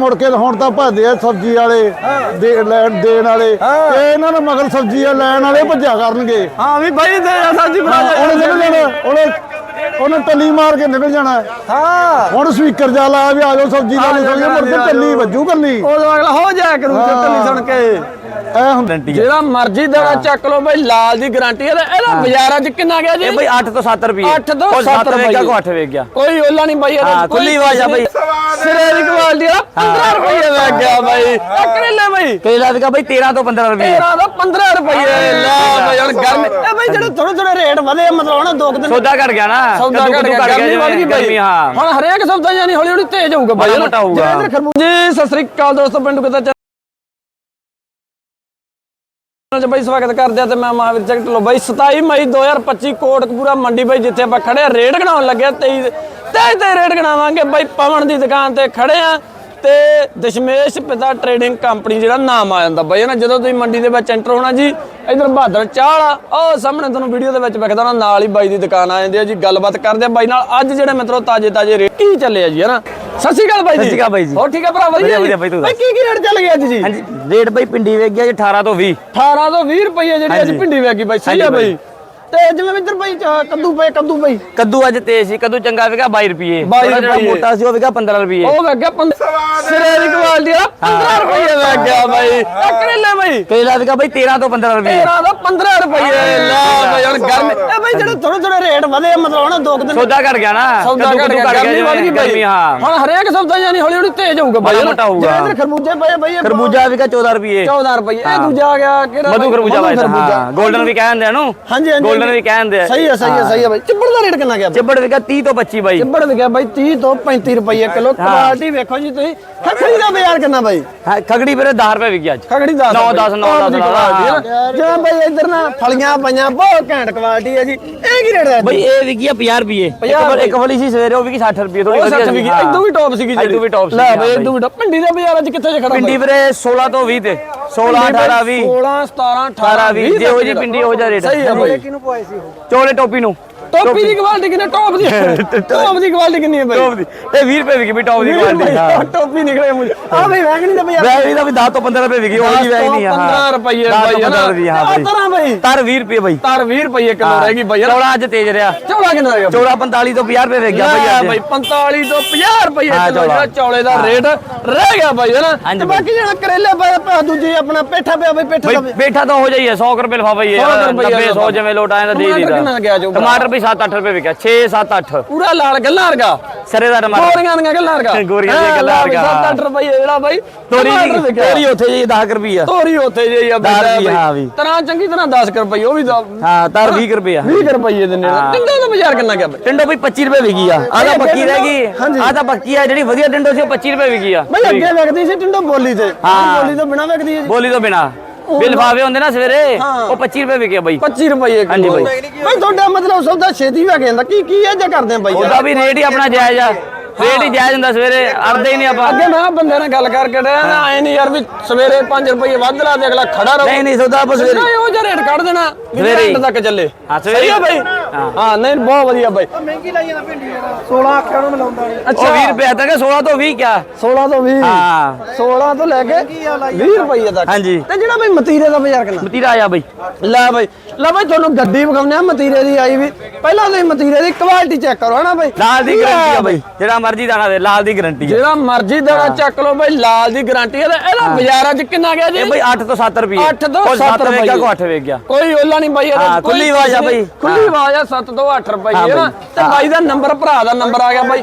ਮੁੜ ਕੇ ਹੁਣ ਤਾਂ ਭੱਜਦੇ ਆ ਸਬਜ਼ੀ ਵਾਲੇ ਦੇ ਲੈਣ ਦੇਣ ਵਾਲੇ। ਤੇ ਇਹਨਾਂ ਨੂੰ ਮਗਰ ਸਬਜ਼ੀ ਆ ਲੈਣ ਵਾਲੇ ਭੱਜਿਆ ਕਰਨਗੇ। ਹਾਂ ਵੀ ਬਾਈ ਦੇ ਸਬਜ਼ੀ ਬਣਾ ਉਹਨੇ ਨਿਕਲ ਜਾਣਾ ਉਹਨੇ ਉਹਨੇ ਟੱਲੀ ਮਾਰ ਕੇ ਨਿਕਲ ਜਾਣਾ। ਹਾਂ। ਹੁਣ ਸਪੀਕਰ ਜਾ ਲਾ ਵੀ ਆ ਜਾਓ ਸਬਜ਼ੀ ਲੈ ਆ ਜਾਓ, ਲਓ ਮੁੜ ਕੇ। ਟੱਲੀ ਵੱਜੂ ਕੱਲੀ ਉਦੋਂ ਅਗਲਾ ਹੋ ਜਾਇਆ ਕਰੂ ਚੱਕਲੀ ਸੁਣ ਕੇ। ਐ ਹੁੰਦਾ ਜਿਹੜਾ ਮਰਜ਼ੀ ਦੇਣਾ ਚੱਕ ਲਓ ਬਈ ਲਾਲ ਦੀ ਗਾਰੰਟੀ ਇਹਦਾ ਇਹਦਾ ਬਾਜ਼ਾਰਾਂ 'ਚ ਕਿੰਨਾ ਗਿਆ ਜੀ? ਇਹ ਬਈ 8 ਤੋਂ 7 ਰੁਪਏ ਅੱਠ ਤੋਂ ਕੋਈ ਸੱਤ ਸੱਤ ਵੇਚ ਗਿਆ ਰੁਪਈਏ। ਕੋਈ 8 ਵੇਚ ਗਿਆ। ਕੋਈ ਓਲਾ ਨਹੀਂ ਬਾਈ ਇਹਦਾ ਹਾਂ, ਖੁੱਲੀ ਆਵਾਜ਼ ਆ ਬਈ। ਸਿਰੇ ਦੀ ਕੁਆਲਿਟੀ ਦਾ 15 ਰੁਪਏ ਲੱਗ ਗਿਆ ਬਾਈ। ਕਰੇਲੇ ਬਾਈ। ਕੇਲਾ ਵਿਕਾ ਬਈ 13 ਤੋਂ 15 ਰੁਪਏ ਤੇਰਾ ਦਾ 15 ਰੁਪਏ ਲੈ ਬਾਈ ਹੁਣ ਗਰਮ ਇਹ ਬਾਈ ਜਿਹੜੇ ਥੋੜੇ ਥੋੜੇ ਰੇਟ ਵਧੇ ਮਤਲਬ ਹੁਣ ਦੋ ਕੁ ਦਿਨ ਸੌਦਾ ਘਟ ਗਿਆ ਨਾ। ਸੌਦਾ ਘਟ ਗਿਆ ਗਰਮੀ ਵੱਧ ਗਈ ਬਾਈ। ਹਾਂ। ਹੁਣ ਹਰੇਕ ਸੌਦਾ ਜਾਨੀ ਹੌਲੀ ਹੌਲੀ ਤੇਜ਼ ਹੋਊਗਾ ਬਾਈ। ਮੋਟਾ ਹੋਊਗਾ। ਖਰਬੂਜੇ ਸਤਿ ਸ੍ਰੀ ਅਕਾਲ ਦੋਸਤੋ ਪਿੰਡ ਕਿਤਾ ਚ ਬਾਈ ਸਵਾਗਤ ਕਰਦੇ ਆ ਤੇ ਮੈਂ ਮਹਾਵੀਰ ਜਗਤ ਲੋ ਬਾਈ 27 ਮਈ 2025 ਕੋਟਕਪੂਰਾ ਮੰਡੀ ਬਾਈ, ਜਿੱਥੇ ਆਪਾਂ ਖੜੇ ਆ। ਰੇਟ ਗਣਾਉਣ ਲੱਗੇ ਆ 23 ਤੇ ਰੇਟ ਗਣਾਵਾਂਗੇ ਬਾਈ ਪਵਨ ਦੀ ਦੁਕਾਨ ਤੇ ਖੜੇ ਆ ਤੇ ਦਸ਼ਮੇਸ਼ ਪਿਤਾ ਟ੍ਰੇਡਿੰਗ ਕੰਪਨੀ ਜਿਹੜਾ ਨਾਮ ਆ ਜਾਂਦਾ ਬਾਈ ਨਾ ਜਦੋਂ ਤੁਸੀਂ ਮੰਡੀ ਦੇ ਵਿੱਚ ਐਂਟਰ ਹੋਣਾ ਜੀ, ਇਧਰ ਬਹਾਦਰ ਚਾਹ ਵਾਲਾ ਉਹ ਸਾਹਮਣੇ ਤੁਹਾਨੂੰ ਵੀਡੀਓ ਦੇ ਵਿੱਚ ਵਿਖਦਾ ਨਾ ਨਾਲ ਹੀ ਬਾਈ ਦੀ ਦੁਕਾਨ ਆ ਜਾਂਦੀ ਆ ਜੀ। ਗੱਲਬਾਤ ਕਰਦੇ ਆ। ਬਾਈ ਨਾਲ ਅੱਜ ਜਿਹੜੇ ਮਿੱਤਰੋ ਤਾਜੇ ਤਾਜੇ ਰੇਟ ਕੀ ਚੱਲੇ ਆ ਜੀ, ਹਨਾ? ਸਤਿ ਸ਼੍ਰੀ ਅਕਾਲ ਬਾਈ ਜੀ ਸਤਿ ਸ਼੍ਰੀ ਅਕਾਲ ਬਾਈ ਜੀ। ਹੋਰ ਠੀਕ ਆ ਭਰਾ ਵਧੀਆ ਵਧੀਆ, ਬਾਈ, ਤੂੰ ਦੱਸ। ਕੀ ਕੀ ਰੇਟ ਚੱਲ ਗਿਆ ਅੱਜ ਜੀ ਹਾਂਜੀ ਰੇਟ ਬਈ ਪਿੰਡੀ ਵੇਚ ਗਿਆ ਜੀ 18 ਤੋਂ 20 18 ਤੋਂ 20 ਰੁਪਏ ਜਿਹੜੀ ਅੱਜ ਹਾਂਜੀ। ਭਿੰਡੀ ਵੇਗੀ ਬਾਈ ਸਹੀ ਆ ਬਾਈ। ਤੇ ਜਿਵੇਂ ਇੱਧਰ ਬਾਈ ਚ- ਕੱਦੂ ਪਏ ਕੱਦੂ ਬਾਈ। ਕੱਦੂ ਅੱਜ ਤੇਜ਼ ਸੀ ਕੱਦੂ ਚੰਗਾ ਵਿਕਾ 22 ਰੁਪਏ 22 ਥੋੜਾ ਜਿਹੜਾ ਰੁਪਈਏ। ਮੋਟਾ ਸੀ ਉਹ ਵਿਕਾ 15 ਰੁਪਏ ਉਹ ਵੇਗਿਆ ਸਿਰੇ ਦੀ ਕੁਆਲਿਟੀ ਦਾ 15 ਰੁਪਏ ਵੇਗਿਆ ਬਾਈ। ਇਹ ਕਰੇਲੇ ਬਾਈ। ਕੇਲਾ ਵਿਕਾ ਬਈ 13 ਤੋਂ 15 ਰੁਪਏ ਤੇਰਾ ਦਾ 15 ਰੁਪਏ ਲੈ ਬਾਈ ਹੁਣ ਗਰਮ ਇਹ ਬਾਈ ਜਿਹੜੇ ਥੋੜੇ ਥੋੜੇ ਰੇਟ ਵਧੇ ਮਤਲਬ ਹੁਣ ਦੋ ਕੁ ਦਿਨ ਸੌਦਾ ਘਟ ਗਿਆ ਨਾ। ਸੌਦਾ ਕੱਦੂ ਘਟ ਕੁੱਦੂ ਗਿਆ ਗਰਮੀ ਵੱਧ ਗਈ ਬਾਈ। ਗਰਮੀ, ਹਾਂ। ਹੁਣ ਹਰੇਕ ਸੌਦਾ ਜਾਨੀ ਹੌਲੀ ਹੌਲੀ ਤੇਜ਼ ਹੋਊਗਾ ਬਾਈ ਮਾੜਾ ਮੋਟਾ ਹੋਊਗਾ। ਜਿਹੜੇ ਖਰਬੂਜੇ ਪਏ ਬਾਈ ਇਹ ਖਰਬੂਜਾ ਵਿਕਾ 14 ਰੁਪਏ 14 ਰੁਪਏ ਇਹ ਦੂਜਾ ਆ ਗਿਆ ਕਿਹੜਾ ਮਧੂ? ਖਰਬੂਜਾ ਹਾਂ। 골ਡਨ ਵੀ ਕਹਿੰਦੇ ਆ ਨੂੰ ਹਾਂਜੀ ਹਾਂਜੀ। 골ਡਨ ਵੀ ਕਹਿੰਦੇ ਆ। ਸਹੀ ਹੈ ਸਹੀ ਹੈ ਸਹੀ ਹੈ। ਬਾਈ। ਚਿੱਬੜ ਦਾ ਰੇਟ ਕਿੰਨਾ ਗਿਆ? ਚਿੱਬੜ ਵਿਕਾ 30 ਤੋਂ 25 ਬਾਈ। ਚਿੱਬੜ ਵਿਕਿਆ ਬਾਈ 30 ਤੋਂ 35 ਰੁਪਏ ਕਿਲੋ। ਕੁਆਲਿਟੀ ਵੇਖੋ ਜੀ ਤੁਸੀਂ। ਖਖੜੀ ਦਾ ਬਾਜ਼ਾਰ ਕਿੰਨਾ ਬਾਈ? ਖਗੜੀ ਵੀਰੇ 10 ਰੁਪਏ ਵਿਕੀ ਅੱਜ। ਖਖੜੀ 10 ਨੌ, ਦਸ, ਨੌ, ਦਸ ਲਾ ਲਾ। ਜਿਵੇਂ ਬਾਈ ਇੱਧਰ ਨਾ ਫਲੀਆਂ ਪਈਆਂ ਬਹੁਤ ਘੈਂਟ ਕੁਆਲਿਟੀ ਹੈ ਜੀ। ਇਹ ਕੀ ਰੇਟ ਹੈ ਬਈ ਇਹ ਵਿਕੀ ਆ 50 ਰੁਪਏ ਇੱਕ ਵਾਲੀ ਸੀ ਸਵੇਰੇ ਉਹ ਵਿਕੀ 60 ਰੁਪਏ ਥੋੜੀ ਵਧੀਆ 60 ਵਿਕੀ। ਹਾਂ। ਇਦੋਂ ਵੀ ਟੌਪ ਸੀਗੀ ਇਦੋਂ ਵੀ top ਲੈ ਸੀਗੀ, ਬਾਈ ਇਦੋਂ ਵੀ top। ਪਿੰਡੀ ਦੇ ਬਾਜ਼ਾਰ ਅੱਜ ਕਿੱਥੇ ਜੇ ਖੜਾ ਪਿੰਡੀ ਵੀਰੇ 16 ਤੋਂ 20 ਤੇ। 16 18 20 16 17 18 18 20 ਜਿਹੋ ਜੀ ਪਿੰਡੀ ਹੋ ਜਾ ਰੇਟ ਸਹੀ ਹੈ ਬਾਈ। ਪਵਾਏ ਸੀ ਉਹ। ਚੋਲੇ ਟੋਪੀ ਨੂੰ। ਟੋਪੀ ਦੀ ਕੁਆਲਿਟੀ ਕਿੰਨੀ ਟੌਪ ਦੀ। ਟੌਪ ਦੀ ਕੁਆਲਿਟੀ ਕਿੰਨੀ ਹੈ ਬਾਈ? ਟੋਪ ਦੀ। ਤੇ 20 ਰੁਪਏ ਵਿਕੀ ਵੀ ਟੌਪ ਦੀ ਕੁਆਲਿਟੀ। ਹਾਂ। ਟੋਪੀ ਨਿਕਲੇ ਮੁਝ ਆ ਬਾਈ ਵੈਗਣੀ ਦੇ ਬਾਜ਼ਾਰ ਵੈਗ ਦਾ ਵੀ 10 ਤੋਂ 15 ਰੁਪਏ ਵਿਕੀ ਉਹ ਜੀ ਵੈਗ ਨਹੀਂ ਆ 15 ਰੁਪਏ ਬਾਈ ਹੈ 15 ਰੁਪਏ, ਹਾਂ ਆ ਬਾਈ। ਤਰ੍ਹਾਂ ਬਾਈ। ਤਰ 20 ਰੁਪਏ ਬਾਈ। ਤਾਰ 20 ਰੁਪਏ ਕਿਲੋ ਰਹਿ ਗਈ ਯਾਰ ਚੌੜਾ ਅੱਜ ਤੇਜ਼ ਰਿਹਾ। ਚੌੜਾ ਕਿੰਨਾ ਰਹਿ ਗਿਆ? ਚੌੜਾ 45 ਤੋਂ 50 ਰੁਪਏ ਵਿਕ ਗਿਆ ਅੱਜ। ਬਾਈ 45 ਤੋਂ 50 ਰੁਪਏ ਹਾਂ, ਕਿਲੋ ਚੌਲਾ। ਦਾ ਰੇਟ ਰਹਿ ਗਿਆ ਬਾਈ ਹਨਾ? ਤੇ। ਬਾਕੀ ਜਿਹੜਾ ਕਰੇਲੇ ਪਾ ਦੂਜੀ ਆਪਣਾ ਪੇਠਾ ਪਿਆ ਬਾਈ ਪੇਠਾ ਦਾ ਬੈਠਾ ਤਾਂ ਹੋ ਜਾਈਏ 100 ਰੁਪਏ ਹੀ ਹੈ 100 ਰੁਪਏ 90 100 ਜਿਵੇਂ ਲੋਟ ਆਇਆ ਤਾਂ ਦੇ ਦੀਦਾ ਟਮਾਟਰ ਵੀ 7-8 ਰੁਪਏ ਵਿਕਿਆ 6-7 8 ਪੂਰਾ ਲਾਲ ਗੱਲਾਂ ਵਰਗਾ ਸਰੇ ਦਾ ਟਮਾਟਰ ਗੋਰੀਆਂ ਦੀਆਂ ਗੱਲਾਂ ਵਰਗਾ ਗੋਰੀਆਂ ਦੀਆਂ ਗੱਲਾਂ ਵਰਗਾ। 7-8 ਰੁਪਏ ਜਿਹੜਾ ਬਾਈ ਤੋਰੀ। ਤੋਰੀ ਉੱਥੇ ਜੀ 10 ਰੁਪਏ ਆ। ਤੋਰੀ ਉੱਥੇ ਜੇ ਆ ਵੀ, ਹਾਂ ਵੀ। ਤਰਾਂ ਚੰਗੀ ਤਰ੍ਹਾਂ 10 ਰੁਪਏ ਉਹ ਵੀ ਹਾਂ ਤਰ 20 ਰੁਪਏ ਆ। 20 ਰੁਪਏ ਦੇ ਨੇੜੇ ਟਿੰਡੋ ਦਾ ਬਾਜ਼ਾਰ ਕਿੰਨਾ ਗਿਆ ਟਿੰਡੋ ਵੀ 25 ਰੁਪਏ ਵਿਕੀ ਆ। ਆ ਤਾਂ ਪੱਕੀ ਰਹਿ ਗਈ। ਹਾਂਜੀ। ਆ ਤਾਂ ਪੱਕੀ ਆ ਜਿਹੜੀ ਵਧੀਆ ਟਿੰਡੋ ਸੀ ਉਹ 25 ਰੁਪਏ ਵਿਕੀ ਆ। ਬਾਈ ਅੱਗੇ ਵੇਖਦੀ ਸੀ ਟਿੰਡੋ ਬੋਲੀ ਤੇ। ਹਾਂ। ਬੋਲੀ ਤੋਂ ਬਿਨਾ ਵੇਖਦੀ ਹੈ ਜੀ ਬੋਲੀ ਤੋਂ ਬਿਨਾ। ਬਿਲ ਫਾਵੇ ਹੁੰਦੇ ਨਾ ਸਵੇਰੇ ਉਹ 25 ਰੁਪਏ ਵਿਕਿਆ ਬਾਈ। 25 ਰੁਪਏ ਹਾਂਜੀ ਬਾਈ। ਬਾਈ ਤੁਹਾਡਾ ਮਤਲਬ ਸੌਦਾ ਛੇਤੀ ਵੀ ਆ ਜਾਂਦਾ। ਕੀ ਕੀ ਇਹ ਜੇ ਕਰਦੇ ਆ ਬਾਈ? ਉਹਦਾ ਵੀ ਰੇਟ ਹੀ ਆਪਣਾ ਜਾਇਜ਼ ਆ। ਰੇਟ ਹੀ ਜਾਇਜ਼ ਹੁੰਦਾ ਸਵੇਰੇ ਅੜਦੇ ਹੀ ਨਹੀਂ ਆਪਾਂ। ਅੱਗੇ ਮੈਂ ਬੰਦੇ ਨਾਲ ਗੱਲ ਕਰਕੇ ਡਿਆ ਨਾ ਐ ਨਹੀਂ ਯਾਰ ਵੀ ਸਵੇਰੇ 5 ਰੁਪਏ ਵੱਧ ਲਾ ਦੇ ਅਗਲਾ ਖੜਾ ਰਹੂ। ਨਹੀਂ ਨਹੀਂ ਸੌਦਾ ਆਪਾਂ ਸਵੇਰੇ। ਨਹੀਂ ਉਹ ਜਿਹਾ ਰੇਟ ਕੱਢ ਦੇਣਾ ਵੀ ਸਵੇਰੇ। ਰੇਟ ਤੱਕ ਚੱਲੇ। ਹਾਂ, ਸਵੇਰੇ ਸਹੀ ਆ ਹੀ। ਬਾਈ? ਹਾਂ ਨਹੀਂ ਬਹੁਤ ਵਧੀਆ ਬਾਈ। ਮਹਿੰਗੀ ਲਾਈ ਜਾਂਦਾ ਭਿੰਡੀ 16 ਆਖਿਆ ਨੂੰ ਮਿਲਾਉਂਦਾ ਨਹੀਂ ਉਹ 20 ਰੁਪਏ ਤੱਕ 16 ਤੋਂ 20 ਕਿਆ? 16 ਤੋਂ 20 ਹਾਂ। 16 ਤੋਂ ਲੈ ਕੇ 20 ਰੁਪਏ ਤੱਕ। ਹਾਂਜੀ। ਤੇ ਜਿਹੜਾ ਬਾਈ ਮਤੀਰੇ ਦਾ ਬਾਜ਼ਾਰ ਕਿੰਨਾ? ਮਤੀਰਾ ਆਇਆ ਬਾਈ। ਲੈ ਬਾਈ। ਲੈ ਬਾਈ ਤੁਹਾਨੂੰ ਗੱਡੀ ਵਿਖਾਉਂਦੇ ਆ ਮਤੀਰੇ ਦੀ ਆਈ ਵੀ। ਪਹਿਲਾਂ ਤੁਸੀਂ ਮਤੀਰੇ ਦੀ ਕੁਆਲਿਟੀ ਚੈੱਕ ਕਰੋ ਹਨਾ ਬਾਈ? ਲਾਲ ਦੀ ਗਾਰੰਟੀ ਆ ਬਾਈ। ਜਿਹੜਾ ਮਰਜ਼ੀ ਦਾਣਾ ਦੇ ਲਾਲ ਦੀ ਗਾਰੰਟੀ ਆ। ਜਿਹੜਾ ਮਰਜ਼ੀ ਦਾਣਾ ਚੱਕ ਲਓ ਬਾਈ ਲਾਲ ਦੀ ਗਾਰੰਟੀ ਹੈ ਇਹਦਾ ਬਾਜ਼ਾਰਾਂ 'ਚ ਕਿੰਨਾ ਗਿਆ ਜੀ? ਇਹ ਬਾਈ 8 ਤੋਂ 7 ਰੁਪਏ। ਅੱਠ ਤੋਂ ਕੋਈ ਸੱਤ ਵੇਚ ਗਿਆ ਰੁਪਈਏ। ਕੋਈ 8 ਵੇਚ ਗਿਆ। ਕੋਈ ਓਲਾ ਨਹੀਂ ਬਾਈ ਇਹਦੇ ਖੁੱਲੀ ਆਵਾਜ਼ ਆ। ਬਾਈ। ਖੁੱਲੀ ਆਵਾਜ਼ ਆ 7 ਤੋਂ 8 ਰੁਪਏ ਨਾ। ਤੇ ਬਾਈ ਦਾ ਨੰਬਰ ਭਰਾ ਦਾ ਨੰਬਰ ਆ ਗਿਆ ਬਾਈ।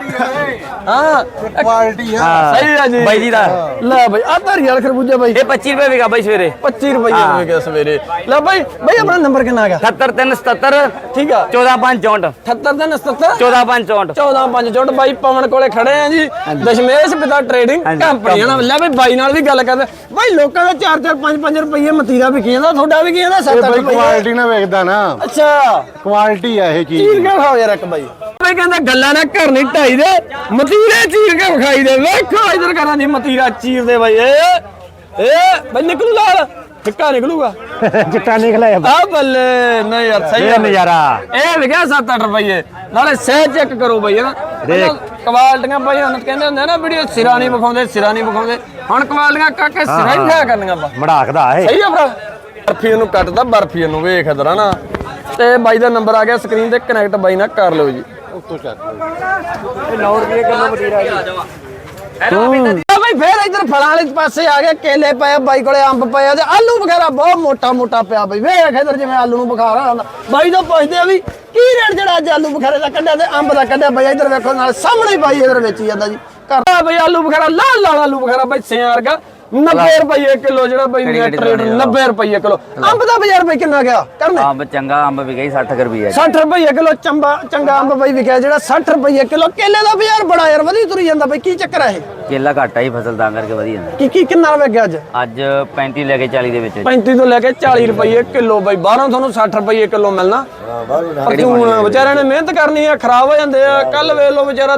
ਹਾਂ। ਕੁਆਲਿਟੀ ਆ। ਹਾਂ। ਸਹੀ ਆ ਜੀ। ਬਾਈ ਜੀ ਦਾ। ਲੈ ਬਾਈ ਆ ਧਾਰੀ ਵਾਲ ਖਰਬੂਜਾ ਬਾਈ। ਇਹ 25 ਰੁਪਏ ਵਿਕਾ ਬਾਈ ਸਵੇਰੇ। 25 ਰੁਪਏ ਗਿਆ ਸਵੇਰੇ। ਲੈ ਬਾਈ ਬਾਈ ਆਪਣਾ ਨੰਬਰ ਕਿੰਨਾ ਆ ਗਿਆ 78377 ਠੀਕ ਆ। 14564 78 ਦਿਨ 77 14564 14 5 ਜੁੱਟ ਬਾਈ ਪਵਨ ਕੋਲੇ ਖੜੇ ਆ ਜੀ। ਦਸ਼ਮੇਸ਼ ਪਿਤਾ ਟ੍ਰੇਡਿੰਗ ਕੰਪਨੀ ਹੈ ਨਾ। ਲੈ ਬਈ ਬਾਈ ਨਾਲ ਵੀ ਗੱਲ ਕਰਦੇ ਬਾਈ ਲੋਕਾਂ ਦਾ 4 4 5 5 ਰੁਪਏ ਮਤੀਰਾ ਵੀ ਕੀ ਜਾਂਦਾ ਤੁਹਾਡਾ ਵੀ ਕੀ ਜਾਂਦਾ 7 8 ਬਾਈ ਰੁਪਏ। ਕੁਆਲਿਟੀ ਨਾਲ ਵੇਖਦਾ ਨਾ। ਅੱਛਾ। ਕੁਆਲਿਟੀ ਆ ਇਹ ਚੀਜ਼। ਚੀਰ ਕੇ ਖਾਓ ਯਾਰ ਇੱਕ ਬਾਈ। ਬਈ ਕਹਿੰਦਾ ਗੱਲਾਂ ਨਾ ਘਰ ਨਹੀਂ ਢਾਈ ਦੇ ਮਤੀਰੇ ਚੀਰ ਕੇ ਵਿਖਾਈ ਦੇ। ਵੇਖੋ ਇਧਰ ਕਰਾਂ ਦੀ ਮਤੀਰਾ ਚੀਰ ਦੇ ਬਾਈ। ਏ ਏ ਬਈ ਨਿਕਲੂ ਲਾਲ ਫਿੱਕਾ ਨਿਕਲੂਗਾ। ਚਿੱਟਾ ਨਿਕਲਿਆ। ਆ ਬੱਲੇ ਨਹੀਂ ਯਾਰ ਸਹੀ ਇਹ ਆ। ਨਜ਼ਾਰਾ। ਇਹ ਵਿਕਿਆ 7-8 ਰੁਪਏ ਨਾਲੇ ਸਹਿ ਚੈੱਕ ਕਰੋ ਬਈ ਨਾ। ਦੇਖ। ਕਵਾਲਟੀਆਂ ਬਈ ਹੁਣ ਕਹਿੰਦੇ ਹੁੰਦੇ ਆ ਨਾ ਵੀਡੀਓ ਸਿਰਾ ਨਹੀਂ ਵਿਖਾਉਂਦੇ ਸਿਰਾ ਨਹੀਂ ਵਿਖਾਉਂਦੇ। ਹੁਣ ਕਵਾਲਟੀਆਂ ਕਾਕੇ ਸਿਰਾ ਹੀ ਲਿਆ ਕਰਨੀਆਂ ਬਾ ਮੜਾਕਦਾ ਏ ਸਹੀ ਆ ਭਰਾ। ਬਰਫੀ ਨੂੰ ਕੱਟਦਾ ਬਰਫੀ ਨੂੰ ਵੇਖ ਇਧਰ ਨਾ। ਤੇ ਬਾਈ ਦਾ ਨੰਬਰ ਆ ਗਿਆ ਸਕਰੀਨ ਤੇ ਕਨੈਕਟ ਬਾਈ ਨਾਲ ਕਰ ਲਿਓ ਜੀ। ਤੂੰ ਆ ਬਾਈ ਫੇਰ ਇਧਰ ਫਲਾਂ ਵਾਲੇ ਪਾਸੇ ਆ ਗਿਆ ਕੇਲੇ ਪਏ ਬਾਈ ਕੋਲੇ ਅੰਬ ਪਏ ਆ ਤੇ ਆਲੂ ਵਗੈਰਾ ਬਹੁਤ ਮੋਟਾ ਮੋਟਾ ਪਿਆ ਬਈ। ਵੇਖ ਇਧਰ ਜਿਵੇਂ ਆਲੂ ਨੂੰ ਬੁਖਾਰ ਆਉਂਦਾ ਬਾਈ ਤੋਂ ਪੁੱਛਦੇ ਆ ਵੀ ਕੀ ਰੇਟ ਜਿਹੜਾ ਅੱਜ ਆਲੂ ਬੁਖਾਰੇ ਦਾ ਕੱਢਿਆ ਤੇ ਅੰਬ ਦਾ ਕੱਢਿਆ? ਬਾਈ ਇਧਰ ਵੇਖੋ ਨਾਲ ਸਾਹਮਣੇ ਬਾਈ ਇਧਰ ਵੇਚੀ ਜਾਂਦਾ ਜੀ। ਕਰਦਾ ਬਈ ਆਲੂ ਬੁਖਾਰਾ ਲਾਲ ਲਾਲ ਆਲੂ ਬੁਖਾਰਾ ਬਾਈ ਸਿਆਂ ਵਰਗਾ। 90 ਰੁਪਏ ਕਿਲੋ ਜਿਹੜਾ ਬਾਈ ਨੈਟ ਰੇਟ 90 ਰੁਪਏ ਕਿਲੋ। ਅੰਬ ਦਾ ਬਾਜ਼ਾਰ ਬਾਈ ਕਿੰਨਾ ਗਿਆ? ਕਰਨੇ? ਅੰਬ ਚੰਗਾ ਅੰਬ ਵੀ ਗਈ 60 ਰੁਪਏ 60 ਰੁਪਏ ਕਿਲੋ ਚੰਬਾ ਚੰਗਾ ਅੰਬ ਬਾਈ ਵਿਕਿਆ ਜਿਹੜਾ 60 ਰੁਪਏ ਕਿਲੋ। ਕੇਲੇ ਦਾ ਬਾਜ਼ਾਰ ਬੜਾ ਯਾਰ ਵਧੀ ਤੁਰੀ ਜਾਂਦਾ ਬਾਈ ਕੀ ਚੱਕਰ ਹੈ ਇਹ? ਕੇਲਾ ਘਾਟਾ ਹੀ ਫਸਲ ਤਾਂ ਕਰਕੇ ਵਧੀਆ। ਜਾਂਦਾ ਕੀ ਕੀ ਕਿੰਨਾ ਰੁਪਏ ਗਿਆ ਅੱਜ? ਅੱਜ 35 ਲੈ ਕੇ 40 ਦੇ ਵਿੱਚ। 35 ਤੋਂ ਲੈ ਕੇ 40 ਰੁਪਏ ਕਿਲੋ ਬਾਈ। ਬਾਹਰੋਂ ਤੁਹਾਨੂੰ 60 ਰੁਪਏ ਕਿਲੋ ਮਿਲਣਾ। ਪਰ ਤੂੰ ਵਿਚਾਰਿਆਂ ਨੇ ਮਿਹਨਤ ਕਰਨੀ ਆ ਖਰਾਬ ਹੋ ਜਾਂਦੇ ਆ। ਕੱਲ ਵੇਖ ਲਓ ਵਿਚਾਰਾ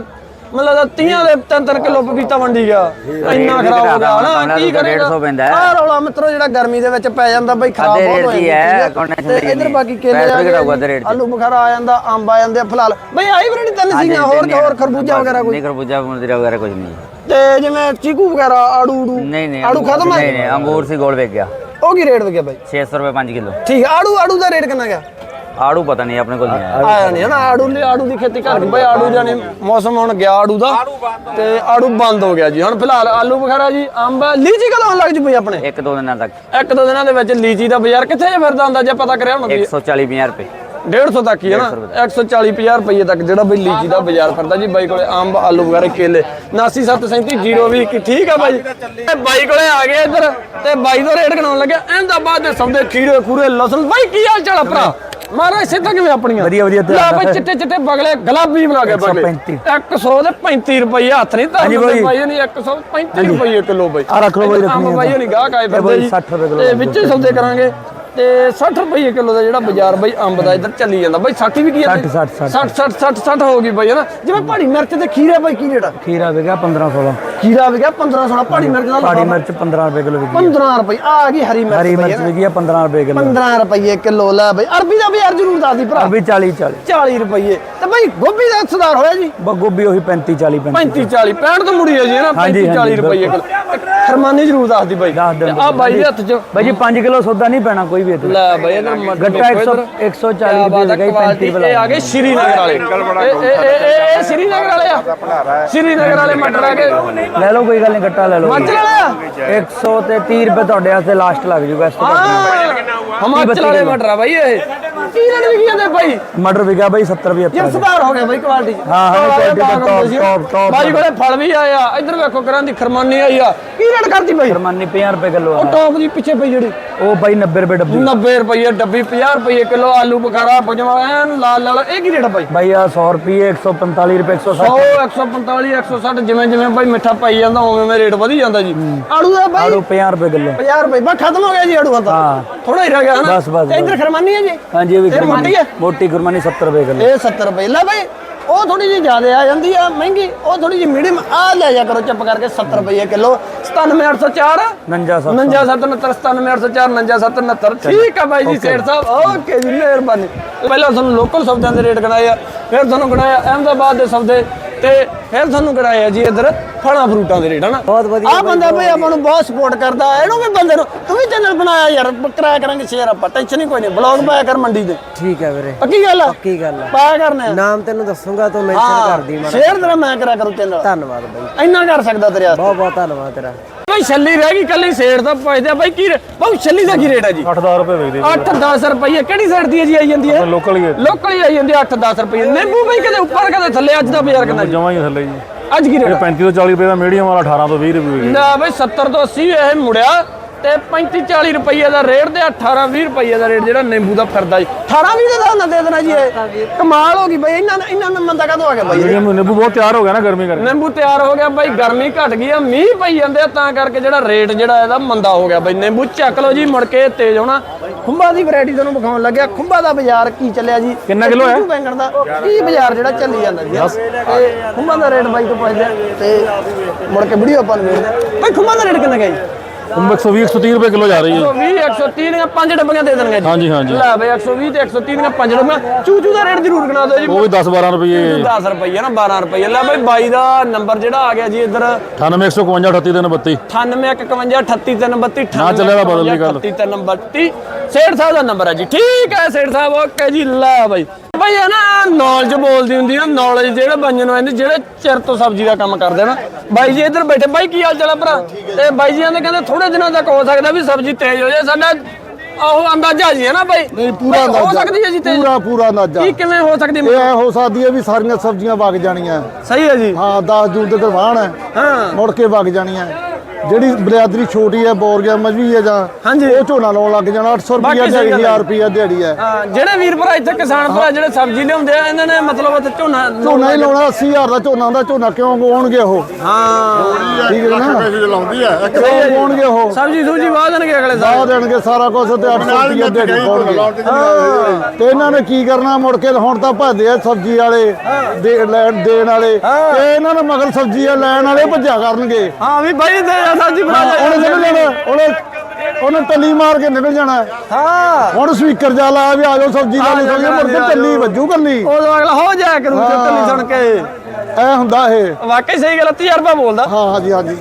ਮਤਲਬ ਦਾ 30 ਦੇ ਤਿੰਨ ਤਿੰਨ ਕਿਲੋ ਪਪੀਤਾ ਵੰਡੀ ਗਿਆ। ਇੰਨਾ ਖਰਾਬ ਹੋ ਗਿਆ। ਨਾ ਕੀ ਕਰੇਗਾ? 150 ਪੈਂਦਾ ਹੈ। ਆਹ ਰੌਲਾ ਮਿੱਤਰੋ ਜਿਹੜਾ ਗਰਮੀ ਦੇ ਵਿੱਚ ਪੈ ਜਾਂਦਾ ਬਾਈ ਖਰਾਬ ਬਹੁਤ ਹੋ ਜਾਂਦੀ ਤੇ ਇੱਧਰ। ਬਾਕੀ ਕੇਲੇ ਆ। ਆਲੂ ਬੁਖਾਰਾ ਆ ਜਾਂਦਾ ਅੰਬ ਆ ਜਾਂਦੇ ਆ, ਫਿਲਹਾਲ ਬਈ ਆਹੀ ਵਰੜੀ ਤਿੰਨ ਸੀਗੀਆਂ ਹੋਰ ਹੋਰ ਖਰਬੂਜਾ ਵਗੈਰਾ ਕੋਈ? ਨਹੀਂ ਖਰਬੂਜਾ ਮੁੰਦਰਾ ਵਗੈਰਾ ਕੁਝ ਨਹੀਂ। ਤੇ ਜਿਵੇਂ ਚੀਕੂ ਵਗੈਰਾ ਆੜੂ ਊੜੂ ਨਹੀਂ ਨਹੀਂ ਆੜੂ ਖਤਮ ਨਹੀਂ ਹੈ ਨਹੀਂ ਅੰਗੂਰ ਸੀ ਗੋਲ ਵੇਚ ਗਿਆ। ਉਹ ਕੀ ਰੇਟ ਵਿਕਿਆ ਬਾਈ? 600 ਰੁਪਏ 5 ਕਿਲੋ। ਠੀਕ ਆੜੂ ਆੜੂ ਦਾ ਰੇਟ ਕਿੰਨਾ ਗਿਆ? ਆੜੂ ਪਤਾ ਨਹੀਂ ਆਪਣੇ ਕੋਲ ਨਹੀਂ ਆਇਆ। ਆਇਆ ਨਹੀਂ ਨਾ ਆੜੂ ਲਈ ਆੜੂ ਦੀ ਖੇਤੀ ਕਰ ਬਈ ਆੜੂ ਜਾਨੀ ਮੌਸਮ ਹੁਣ ਗਿਆ ਆੜੂ ਦਾ ਤੇ ਆੜੂ ਬੰਦ ਹੋ ਗਿਆ ਜੀ। ਹੁਣ ਫਿਲਹਾਲ ਆਲੂ ਬੁਖਾਰਾ ਜੀ ਅੰਬ ਲੀਚੀ ਕਦੋਂ ਆਉਣ ਲੱਗ ਜੂ ਬਈ ਆਪਣੇ? ਇੱਕ ਦੋ ਦਿਨਾਂ ਤੱਕ। ਇੱਕ ਦੋ ਦਿਨਾਂ ਦੇ ਵਿੱਚ ਲੀਚੀ ਦਾ ਬਾਜ਼ਾਰ ਕਿੱਥੇ ਜੇ ਫਿਰਦਾ ਹੁੰਦਾ ਜੇ ਪਤਾ ਕਰਿਆ ਹੋਣਾ ਤੁਸੀਂ 140 50 ਰੁਪਏ। 150 ਤੱਕ ਹੀ ਹੈ ਨਾ। 140 50 ਰੁਪਏ। ਤੱਕ ਜਿਹੜਾ ਬਈ ਲੀਚੀ ਦਾ ਬਾਜ਼ਾਰ ਫਿਰਦਾ ਜੀ। ਬਾਈ ਕੋਲੇ ਅੰਬ ਆਲੂ ਵਗੈਰਾ ਕੇਲੇ। 9737 ਠੀਕ ਆ ਬਾਈ। ਬਾਈ ਕੋਲੇ ਆ ਗਏ ਇੱਧਰ। ਤੇ ਬਾਈ ਦਾ ਰੇਟ ਗਣਾਉਣ ਲੱਗਿਆ ਅਹਿਮਦਾਬਾਦ ਦੇ ਸੌਦੇ ਖੀਰੇ ਖੂਰੇ ਲਸਣ। ਬਾਈ ਕੀ ਹਾਲ ਚਾਲ ਆ ਭਰਾ? ਮਾਰਾ ਸਿੱਧਾ ਕਿਵੇਂ ਆਪਣੀਆਂ? ਵਧੀਆ, ਵਧੀਆ ਤੇ ਲੈ ਬਾਈ ਚਿੱਟੇ ਚਿੱਟੇ ਬਗਲੇ ਗੁਲਾਬੀ ਬਣਾ ਕੇ ਬਗਲੇ। 100 ਦੇ 35 ਰੁਪਏ ਹੱਥ ਨਹੀਂ ਤਾਂ ਬਾਈ। ਨਹੀਂ 135 ਰੁਪਏ ਕਿਲੋ ਬਾਈ। ਆਹ ਰੱਖ ਲਓ ਬਾਈ, ਆ ਬਾਈ ਨਹੀਂ ਗਾਹਕ ਆਏ ਫਿਰਦੇ ਬਾਈ ਜੀ 60 ਰੁਪਏ ਕਿਲੋ ਤੇ ਵਿੱਚੇ ਸੌਦੇ ਕਰਾਂਗੇ। ਤੇ 60 ਰੁਪਏ ਕਿਲੋ ਦਾ ਜਿਹੜਾ ਬਾਜ਼ਾਰ ਬਾਈ ਅੰਬ ਦਾ ਇੱਧਰ ਚੱਲੀ ਜਾਂਦਾ। ਬਾਈ 60 ਵੀ ਕੀ ਆ 60, 60, 60 60 60 60 ਹੋ ਗਈ ਬਾਈ ਹੈ ਨਾ? ਜਿਵੇਂ ਪਹਾੜੀ ਮਿਰਚ ਤੇ ਖੀਰਾ ਬਾਈ ਕੀ ਰੇਟ ਆ? ਖੀਰਾ ਵਿਕਿਆ 15 16 ਖੀਰਾ ਵੀ ਗਿਆ 15 16 ਪਹਾੜੀ ਮਿਰਚ ਦਾ ਪਹਾੜੀ ਮਿਰਚ 15 ਰੁਪਏ ਕਿਲੋ ਵਿਕੀ 15 ਰੁਪਏ ਆ ਗਈ ਹਰੀ ਮਿਰਚ ਹਰੀ ਮਿਰਚ ਵਿਕੀ 15 ਰੁਪਏ ਕਿਲੋ। 15 ਰੁਪਏ ਕਿਲੋ ਲੈ ਬਾਈ ਅਰਬੀ ਦਾ ਬਾਜ਼ਾਰ ਜ਼ਰੂਰ ਦੱਸ ਦੀ ਭਰਾ। ਅਰਬੀ 40 40 40 ਰੁਪਏ। ਤੇ ਬਾਈ ਗੋਭੀ ਦਾ ਸੁਧਾਰ ਹੋਇਆ ਜੀ? ਬ ਗੋਭੀ ਉਹੀ 35 40 35 35 40 65 ਤੋਂ ਮੁੜੀ ਹੈ ਜੀ ਨਾ 35 ਹਾਂਜੀ, 40 ਹਾਂਜੀ, ਰੁਪਏ ਕਿਲੋ। ਫਰਮਾਨੀ ਜ਼ਰੂਰ ਦੱਸ ਦੀ ਬਾਈ। ਆ ਬਾਈ ਦੇ ਹੱਥ 'ਚ। ਬਾਈ ਜੀ 5 ਕਿਲੋ ਸੌਦਾ ਨਹੀਂ ਪੈਣਾ ਕੋਈ ਵੀ ਇੱਥੇ ਲੈ ਬਾਈ ਇਹਦਾ ਗੱਟਾ 100 140 ਰੁਪਏ ਵਿਕਾਈ 35 ਰੁਪਏ ਇਹ ਆ ਗਏ ਸ਼੍ਰੀਨਗਰ ਵਾਲੇ। ਇਹ- ਇਹ ਇਹ- ਇਹ ਇਹ ਸ਼੍ਰੀਨਗਰ ਵਾਲੇ ਆ। ਸ਼੍ਰੀਨਗਰ ਵਾਲੇ ਮਟਰ ਆ ਗਏ ਲੈ ਲਓ ਕੋਈ ਗੱਲ ਨਹੀਂ ਗੱਟਾ ਲੈ ਲਓ ਹਿਮਾਚਲ ਵਾਲੇ? ਆ 100 ਤੇ 30 ਰੁਪਏ ਤੁਹਾਡੇ ਵਾਸਤੇ ਲਾਸਟ ਲੱਗ ਜੂਗਾ ਇਸ ਤੋਂ। ਹਾਂ। ਹਿਮਾਚਲ ਵਾਲੇ ਮਟਰ ਬਾਈ ਇਹ। ਕੀ ਰੇਟ ਵਿਕੀ ਜਾਂਦੇ ਬਾਈ? ਮਟਰ ਵਿਕਿਆ ਬਾਈ 70 ਯਾਰ 75 ਸੁਧਾਰ ਹੋ ਗਿਆ ਬਾਈ ਕੁਆਲਿਟੀ ਹਾਂ, ਹਾਂ, ਤਾਂ top, top, top। ਬਾਈ ਕੋਲੇ ਫਲ ਵੀ ਆਇਆ ਇੱਧਰ ਵੇਖੋ ਕਰਾਂ ਦੀ ਖਰਮਾਨੀ ਆਈ ਆ। ਕੀ ਰੇਟ ਕਰਦੀ ਬਾਈ? ਫਰਮਾਨੀ 50 ਰੁਪਏ ਕਿਲੋ ਉਹ ਆ ਟੌਪ ਦੀ ਪਿੱਛੇ ਪਈ ਜਿਹੜੀ। ਉਹ ਬਾਈ 90 ਰੁਪਏ ਡੱਬੀ। 90 ਰੁਪਏ ਡੱਬੀ 50 ਰੁਪਏ ਕਿਲੋ ਆਲੂ ਬੁਖਾਰਾ ਪਜਵਾ ਐਨ ਲਾਲ ਲਾਲ। ਇਹ ਕੀ ਰੇਟ ਬਾਈ? ਬਾਈ ਆ 100 ਰੁਪਏ 145 ਰੁਪਏ 160 100 145 160 ਜਿਵੇਂ ਜਿਵੇਂ ਬਾਈ ਮਿੱਠਾ ਪਾਈ ਜਾਂਦਾ ਉਵੇਂ ਉਵੇਂ ਰੇਟ ਵਧੀ ਜਾਂਦਾ ਜੀ। ਆੜੂ ਦਾ ਬਾਈ। ਆਲੂ 50 ਰੁਪਏ ਕਿਲੋ। 50 ਰੁਪਏ। ਬਸ ਖਤਮ ਹੋ ਗਿਆ ਜੀ ਆੜੂ ਤਾਂ ਹਾਂ। ਥੋੜਾ ਹੀ ਰਹਿ ਗਿਆ ਹਨਾ? ਬਸ, ਬਸ, ਤੇ ਇੱਧਰ ਖਰਮਾਨੀ ਹੈ ਜੀ? ਹਾਂਜੀ ਵੀ ਇਹ ਮੋਟੀ ਹੈ? ਮੋਟੀ ਗੁਰਮਾਨੀ 70 ਰੁਪਏ ਕਿਲੋ। ਇਹ 70 ਰੁਪਏ। ਲੈ ਬਾਈ ਉਹ ਥੋੜੀ ਜਿਹੀ ਜ਼ਿਆਦਾ ਆ ਜਾਂਦੀ ਆ ਮਹਿੰਗੀ। ਉਹ ਥੋੜੀ ਜਿਹੀ ਮੀਡੀਅਮ ਆ ਲੈ ਜਾ ਕਰੋ ਚੁੱਪ ਕਰਕੇ 70 ਰੁਪਏ ਕਿਲੋ। 97804 ਨੰਜਾ ਸੌ 99774 97799 ਠੀਕ ਆ ਬਾਈ ਜੀ ਸੇਠ ਸਾਹਿਬ। ਓਕੇ ਜੀ ਮਿਹਰਬਾਨੀ। ਪਹਿਲਾਂ ਤੁਹਾਨੂੰ ਲੋਕਲ ਸੌਦਿਆਂ ਦੇ ਰੇਟ ਗਣਾਏ ਆ ਫਿਰ ਤੁਹਾਨੂੰ ਗਣਾਇਆ ਅਹਿਮਦਾਬਾਦ ਦੇ ਸੌਦੇ ਤੇ ਫਿਰ ਤੁਹਾਨੂੰ ਗਣਾਇਆ ਜੀ ਇੱਧਰ ਫਲਾਂ ਫਰੂਟਾਂ ਦੇ ਰੇਟ ਹਨਾ? ਬਹੁਤ ਵਧੀਆ ਆ ਬੰਦਾ ਬਈ ਆਪਾਂ ਨੂੰ ਬਹੁਤ ਸਪੋਰਟ ਕਰਦਾ ਇਹਨੂੰ ਵੀ ਬੰਦੇ ਨੂੰ ਤੂੰ ਵੀ ਚੈਨਲ ਬਣਾਇਆ ਯਾਰ ਕਰਾਇਆ ਕਰਾਂਗੇ ਸ਼ੇਅਰ ਆਪਾਂ ਟੈਨਸ਼ਨ ਹੀ ਕੋਈ ਨਹੀਂ ਬਲੌਗ ਪਾਇਆ ਕਰ ਮੰਡੀ ਦੇ ਠੀਕ ਹੈ ਵੀਰੇ ਪੱਕੀ ਗੱਲ ਆ? ਕੀ ਗੱਲ ਆ। ਪਾਇਆ ਕਰਨਾ ਨਾਮ ਤੈਨੂੰ ਦੱਸੂਗਾ ਤੂੰ ਮੈਂਸ਼ਨ ਕਰ ਦੀ ਮਾੜਾ ਸ਼ੇਅਰ ਤੇਰਾ ਮੈਂ ਕਰਿਆ ਕਰੂ ਚੈਨਲ ਧੰਨਵਾਦ ਬਾਈ। ਇੰਨਾ ਕਰ ਸਕਦਾ ਤੇਰੇ ਵਾਸਤੇ। ਬਹੁਤ ਬਹੁਤ ਧੰਨਵਾਦ ਤੇਰਾ। ਬਈ ਛੱਲੀ ਰਹਿ ਗਈ ਕੱਲੀ ਸੇੜ ਦਾ ਪੁੱਛਦੇ ਆ। ਬਾਈ ਕੀ ਬਾਊ ਛੱਲੀ ਦਾ ਕੀ ਰੇਟ ਹੈ ਜੀ? 8-10 ਰੁਪਏ ਵੇਚਦੇ 8-10 ਰੁਪਏ ਕਿਹੜੀ ਸਾਈਡ ਦੀ ਹੈ ਜੀ ਆਈ ਜਾਂਦੀ ਹੈ? ਲੋਕਲ ਹੀ ਲੋਕਲ ਹੀ ਆਈ ਜਾਂਦੀ 8-10 ਰੁਪਏ ਨਿੰਬੂ ਬਈ ਕਦੇ ਉੱਪਰ ਕਦੇ ਥੱਲੇ ਅੱਜ ਦਾ ਬਾਜ਼ਾਰ ਕਿੰਨਾ ਜੀ? ਜਮਾਂ ਹੀ ਥੱਲੇ ਜੀ। ਅੱਜ ਕੀ ਰੇਟ ਆ? 35 ਤੋਂ 40 ਰੁਪਏ ਦਾ ਮੀਡੀਅਮ ਵਾਲਾ 18 ਤੋਂ 20 ਰੁਪਏ ਨਾ ਬਈ 70 ਤੋਂ 80 ਇਹ ਮੁੜਿਆ। ਤੇ 35 40 ਰੁਪਏ ਦਾ ਰੇਟ ਤੇ 18 20 ਰੁਪਏ ਦਾ ਰੇਟ ਜਿਹੜਾ ਨਿੰਬੂ ਦਾ ਫਿਰਦਾ ਜੀ। 18 20 ਦੇ ਦਾ ਦੇ ਦੇਣਾ ਜੀ ਇਹ। ਕਮਾਲ ਹੋ ਗਈ ਬਈ ਇਹਨਾਂ ਇਹਨਾਂ ਨੂੰ ਮੰਦਾ ਕਦੋਂ ਆ ਗਿਆ ਬਾਈ? ਨਿੰਬੂ ਬਹੁਤ ਤਿਆਰ ਹੋ ਗਿਆ ਨਾ ਗਰਮੀ ਕਰਕੇ। ਨਿੰਬੂ ਤਿਆਰ ਹੋ ਗਿਆ ਬਾਈ ਗਰਮੀ ਘਟ ਗਈ ਆ ਮੀਂਹ ਪਈ ਜਾਂਦੇ ਆ ਤਾਂ ਕਰਕੇ ਜਿਹੜਾ ਰੇਟ ਜਿਹੜਾ ਇਹਦਾ ਮੰਦਾ ਹੋ ਗਿਆ ਬਾਈ। ਨਿੰਬੂ ਚੱਕ ਲਓ ਜੀ ਮੁੜ ਕੇ ਤੇਜ਼ ਹੋਣਾ। ਖੁੰਬਾ ਦੀ ਵੈਰਾਈਟੀ ਤੁਹਾਨੂੰ ਵਿਖਾਉਣ ਲੱਗਿਆ। ਖੁੰਬਾ ਦਾ ਬਾਜ਼ਾਰ ਕੀ ਚੱਲਿਆ ਜੀ? ਕਿੰਨਾ ਕਿਲੋ ਹੈ? ਬੈਂਗਣ ਦਾ ਕੀ ਬਾਜ਼ਾਰ ਜਿਹੜਾ ਚੱਲੀ ਜਾਂਦਾ ਜੀ? ਤੇ ਖੁੰਬਾ ਦਾ ਰੇਟ ਬਾਈ ਤੋਂ ਪੁੱਛਦੇ ਤੇ ਮੁੜ ਕੇ ਵੀਡੀਓ ਆਪਾਂ ਨੂੰ ਵੇਖਦੇ। ਬਾਈ ਖੁੰਬਾ ਦਾ ਰੇਟ ਕਿੰਨਾ ਗਿਆ ਜੀ? 120 130 ਰੁਪਏ ਕਿਲੋ ਜਾ ਰਹੀ ਹੈ। 120 130 ਦੀਆਂ ਪੰਜ ਡੱਬੀਆਂ ਦੇ ਦੇਣਗੇ ਜੀ। ਹਾਂਜੀ, ਹਾਂਜੀ। ਲੈ ਬਈ 120 ਤੇ 130 ਦੀਆਂ ਪੰਜ ਡੱਬੀਆਂ। ਚੂਚੂ ਦਾ ਰੇਟ ਜ਼ਰੂਰ ਗਿਣਾ ਦਿਓ ਜੀ। ਉਹ ਵੀ 10 12 ਰੁਪਏ। 10 ਰੁਪਏ ਨਾ 12 ਰੁਪਏ ਲੈ ਬਈ ਬਾਈ ਦਾ ਨੰਬਰ ਜਿਹੜਾ ਆ ਗਿਆ ਜੀ ਇੱਧਰ। 98 152 38 32 9851533332 ਨਾ ਚੱਲਿਆ ਤਾਂ ਬਦਲ ਦੀ ਗੱਲ। 3832 ਸੇਠ ਸਾਹਿਬ ਦਾ ਨੰਬਰ ਹੈ ਜੀ। ਠੀਕ ਹੈ ਸੇਠ ਸਾਹਿਬ ਓਕੇ ਜੀ ਲੈ ਬਾਈ। ਬਾਈ ਇਹ ਨਾ ਨੌਲੇਜ ਬੋਲਦੀ ਹੁੰਦੀ ਨਾ ਨੌਲੇਜ ਜਿਹੜੇ ਬੰਦੇ ਨੂੰ ਆਂਦੀ ਜਿਹੜੇ ਚਿਰ ਤੋਂ ਸਬਜ਼ੀ ਦਾ ਕੰਮ ਕਰਦੇ ਨਾ। ਬਾਈ ਜੀ ਇੱਧਰ ਬੈਠੇ ਬਾਈ ਕੀ ਹਾਲ ਚਾਲ ਆ ਭਰਾ? ਤੇ ਬਾਈ ਜੀ ਆਂਦੇ ਕਹਿੰਦੇ ਥੋੜੇ ਦਿਨਾਂ ਤੱਕ ਹੋ ਸਕਦਾ ਵੀ ਸਬਜ਼ੀ ਤੇਜ਼ ਹੋ ਜਾਏ ਸਾਡਾ ਉਹ ਅੰਦਾਜ਼ਾ ਜੀ ਹੈ ਨਾ ਬਾਈ? ਨਹੀਂ ਪੂਰਾ ਬਾਈ, ਹੋ ਅੰਦਾਜ਼ਾ। ਸਕਦੀ ਹੈ ਜੀ ਤੇਜ਼? ਪੂਰਾ ਪੂਰਾ ਅੰਦਾਜ਼ਾ। ਕੀ ਕਿਵੇਂ ਹੋ ਸਕਦੀ ਇਹ ਐ ਹੋ ਸਕਦੀ ਹੈ ਵੀ ਸਾਰੀਆਂ ਸਬਜ਼ੀਆਂ ਵਗ ਜਾਣੀਆਂ। ਸਹੀ ਹੈ ਜੀ। ਹਾਂ 10 ਜੂਨ ਤੱਕ ਵਾਹਣ ਹੈ। ਹਾਂ। ਮੁੜ ਕੇ ਵਗ ਜਾਣੀਆਂ। ਜਿਹੜੀ ਬਰਿਆਦਰੀ ਛੋਟੀ ਹੈ ਬੋਰਗਿਆ ਮਜਵੀ ਹੈ ਜਾਂ ਹਾਂਜੀ। ਉਹ ਝੋਨਾ ਲਾਉਣ ਲੱਗ ਜਾਣਾ 800 ਬਾਕੀ ਰੁਪਏ ਸਹੀ ਗੱਲ ਹੈ। 1000 ਰੁਪਏ ਦਿਹਾੜੀ ਹੈ। ਹਾਂ, ਜਿਹੜੇ ਵੀਰ ਭਰਾ ਇੱਥੇ ਕਿਸਾਨ ਭਰਾ ਜਿਹੜੇ ਸਬਜ਼ੀ ਲਿਆਉਂਦੇ ਆ ਇਹਨਾਂ ਨੇ ਮਤਲਬ ਉੱਥੇ ਝੋਨਾ ਝੋਨਾ ਹੀ ਲਾਉਣਾ 80000 ਦਾ ਝੋਨਾ ਹੁੰਦਾ ਝੋਨਾ ਕਿਉਂ ਗਵਾਉਣਗੇ ਉਹ? ਹਾਂ। ਠੀਕ ਹੈ ਨਾ? ਲਾਉਂਦੀ ਆ ਕਿਉਂ ਗਵਾਉਣਗੇ ਉਹ? ਸਬਜ਼ੀ ਸੂਜੀ ਵਾਹ ਦੇਣਗੇ ਅਗਲੇ ਸਾਲ। ਦੇਣਗੇ ਸਾਰਾ ਕੁਝ ਤੇ 800 ਰੁਪਏ ਦਿਹਾੜੀ ਪਾਉਣਗੇ। ਤੇ ਇਹਨਾਂ ਨੇ ਕੀ ਕਰਨਾ ਮੁੜ ਕੇ ਹੁਣ ਤਾਂ ਭੱਜਦੇ ਆ ਸਬਜ਼ੀ ਵਾਲੇ ਦੇ ਲੈਣ ਦੇਣ ਵਾਲੇ। ਤੇ ਇਹਨਾਂ ਨੇ ਮਗਰ ਸਬਜ਼ੀ ਲੈਣ ਵਾਲੇ ਭੱਜਿਆ ਕਰਨਗੇ। ਹਾਂ ਵੀ ਬਾਈ ਦੇ ਸਬਜ਼ੀ ਬਣਾ ਉਹਨੇ ਨਿਕਲ ਜਾਣਾ ਉਹਨੇ ਉਹਨੇ ਟੱਲੀ ਮਾਰ ਕੇ ਨਿਕਲ ਜਾਣਾ। ਹਾਂ। ਹੁਣ ਸਪੀਕਰ ਜਾ ਲਾ ਵੀ ਆ ਜਾਓ ਸਬਜ਼ੀ ਵਾਲੀ ਜਾਓ, ਸਬਜ਼ੀ। ਮੁੜ ਕੇ। ਟੱਲੀ ਵੱਜੂ ਕੱਲੀ ਉਦੋਂ ਅਗਲਾ ਹੋ ਜਾਇਆ ਕਰੂ। ਚੱਲੀ ਸੁਣ ਕੇ। ਐ ਹੁੰਦਾ ਇਹ। ਵਾਕਈ ਸਹੀ ਗੱਲ ਤਜਰਬਾ ਬੋਲਦਾ। ਹਾਂ ਹਾਂਜੀ ਹਾਂਜੀ।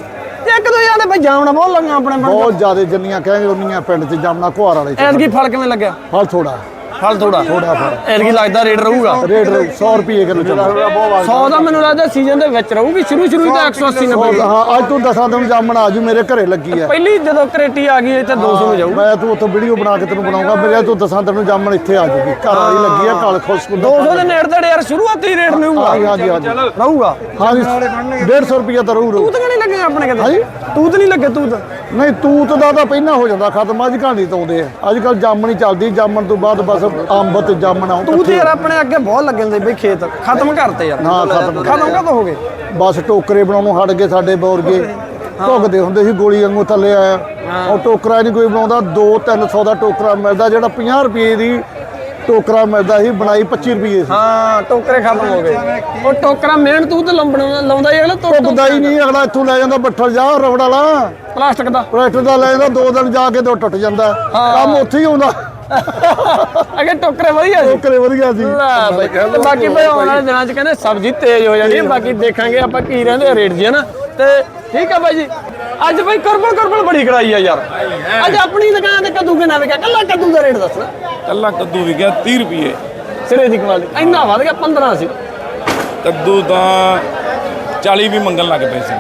ਇੱਕ ਦੋ ਜਾਂਦੇ ਬਈ ਜਾਮਣਾ ਬਹੁਤ ਲੰਗਾ ਆਪਣੇ ਬਹੁਤ ਜ਼ਿਆਦਾ ਜੰਨੀਆਂ ਕਹਿੰਗੇ ਉਨੀਆਂ ਪਿੰਡ 'ਚ ਜਾਮਣਾ ਕੁਹਾਰ ਵਾਲੇ 'ਚ। ਐਤਕੀ ਫਲ ਕਿਵੇਂ ਲੱਗਿਆ? ਫਲ ਥੋੜਾ ਫਲ ਥੋੜਾ ਥੋੜਾ ਫਲ ਐਤਕੀ ਲੱਗਦਾ ਰੇਟ ਰਹੂਗਾ। ਰੇਟ 100 ਰੁਪਏ ਕਿਲੋ ਚੱਲਦਾ। 100 ਦਾ ਮੈਨੂੰ ਲੱਗਦਾ ਸੀਜ਼ਨ ਦੇ ਵਿੱਚ ਰਹੂਗੀ ਸ਼ੁਰੂ ਸ਼ੁਰੂ ਤਾਂ 180 90 ਹਾਂ ਅੱਜ ਤੋਂ ਦਸਾਂ ਦਿਨ ਜਾਮਣ ਆਜੂ ਮੇਰੇ ਘਰੇ ਲੱਗੀ ਹੈ ਪਹਿਲੀ ਜਦੋਂ ਕਰੇਟੀ ਆ ਗਈ ਇੱਥੇ 200 ਨੂੰ ਜਾਊ। ਮੈਂ ਤੂੰ ਉੱਥੇ ਵੀਡੀਓ ਬਣਾ ਕੇ ਤੈਨੂੰ ਬਣਾਉਂਗਾ ਮੇਰੇ ਤੋਂ ਦਸਾਂ ਦਿਨ ਨੂੰ ਜਾਮਣ ਇੱਥੇ ਆ ਜੂਗੀ ਘਰ ਵਾਲੀ ਲੱਗੀ ਹੈ ਕਾਲ ਖੁਸ਼ 200 ਦੇ ਨੇੜੇ ਤੇੜੇ ਯਾਰ ਸ਼ੁਰੂਆਤੀ ਰੇਟ ਨਹੀਂਗਾ ਹਾਂਜੀ ਹਾਂਜੀ ਹਾਂਜੀ ਰਹੂਗਾ। ਹਾਂਜੀ 150 ਰੁਪਏ ਤਾਂ ਰਹੂ ਰਹੂ ਤੂਤ ਕਿ ਨਹੀਂ ਲੱਗੇ ਆਪਣੇ ਕਿਤੇ ਹਾਂਜੀ? ਤੂਤ ਨਹੀਂ ਲੱਗੇ ਤੂਤ? ਨਹੀਂ ਤੂਤ ਦਾ ਤਾਂ ਪਹਿਲਾਂ ਹੋ ਜਾਂਦਾ ਖਤਮ। ਅੱਜ ਨਹੀਂ ਤਾਉਂਦੇ ਅੱਜ ਕੱਲ ਜਾਮਣ ਹੀ ਚੱਲਦੀ ਜਾਮਣ ਤੋਂ ਬਾਅਦ ਬਸ ਅੰਬ ਤੇ ਜਾਮਣ ਆਉਂ ਤੂਤ ਯਾਰ ਆਪਣੇ ਅੱਗੇ ਬਹੁਤ ਲੱਗੇ ਹੁੰਦੇ ਬਈ ਖੇਤ। ਖਤਮ ਕਰਤੇ ਯਾਰ। ਹਾਂ, ਖਤਮ ਖਤਮ ਕਦੋਂ ਹੋ ਗਏ? ਬਸ ਟੋਕਰੇ ਬਣਾਉਣੋਂ ਹਟ ਗਏ ਸਾਡੇ ਬੋਰਗੇ ਭੁਗਦੇ ਹੁੰਦੇ ਸੀ ਗੋਲੀ ਵਾਂਗੂ ਥੱਲੇ ਆਇਆ। ਉਹ ਟੋਕਰਾ ਨਹੀਂ ਕੋਈ ਬਣਾਉਂਦਾ 2-300 ਦਾ ਟੋਕਰਾ ਮਿਲਦਾ ਜਿਹੜਾ 50 ਰੁਪਏ ਦੀ ਟੋਕਰਾ ਮਿਲਦਾ ਸੀ ਬਣਾਈ 25 ਰੁਪਏ ਸੀ ਹਾਂ ਟੋਕਰੇ ਖਤਮ ਹੋ ਗਏ। ਉਹ ਟੋਕਰਾ ਮੇਨ ਤੂਤ ਲੰਬਣ ਲਾਉਂਦਾ ਹੀ ਅਗਲਾ ਤੋਂ ਟੁੱਟਦਾ ਹੀ ਨਹੀਂ ਅਗਲਾ ਇੱਥੋਂ ਲੈ ਜਾਂਦਾ ਬੱਠਲ ਜਾ ਰਬੜ ਵਾਲਾ। ਪਲਾਸਟਿਕ ਦਾ। ਟਰੈਕਟਰ ਦਾ ਲੈ ਜਾਂਦਾ ਦੋ ਦਿਨ ਜਾ ਕੇ ਤੇ ਉਹ ਟੁੱਟ ਜਾਂਦਾ। ਕੰਮ ਉੱਥੇ ਹੀ ਆਉਂਦਾ। ਅਗੇ ਟੋਕਰੇ ਵਧੀਆ ਸੀ। ਟੋਕਰੇ ਵਧੀਆ ਸੀ। ਤੇ ਬਾਕੀ ਬਈ ਆਉਣ ਵਾਲੇ ਦਿਨਾਂ ਚ ਕਹਿੰਦੇ ਸਬਜ਼ੀ ਤੇਜ਼ ਹੋ ਜਾਣੀ ਹੈ ਬਾਕੀ ਦੇਖਾਂਗੇ ਆਪਾਂ ਕੀ ਰਹਿੰਦੇ ਰੇਟ ਜੀ ਹਨਾ? ਤੇ ਠੀਕ ਆ ਬਾਈ ਜੀ? ਅੱਜ ਬਈ ਕਰਬਲ ਕਰਬਲ ਬੜੀ ਕਰਾਈ ਆ ਯਾਰ। ਅੱਜ ਆਪਣੀ ਦੁਕਾਨ ਤੇ ਕੱਦੂ ਕਿੰਨਾ ਵਿਕਿਆ? ਕੱਲਾ ਕੱਦੂ ਦਾ ਰੇਟ ਦੱਸਣਾ ਕੱਲਾ ਕੱਦੂ ਵਿਕਿਆ 30 ਰੁਪਏ। ਸਿਰੇ ਦੀ ਕੁਆਲਿਟੀ। ਇੰਨਾ ਵਧ ਗਿਆ 15 ਸੀ। ਕੱਦੂ ਤਾਂ 40 ਵੀ ਮੰਗਣ ਲੱਗ ਪਏ ਸੀ।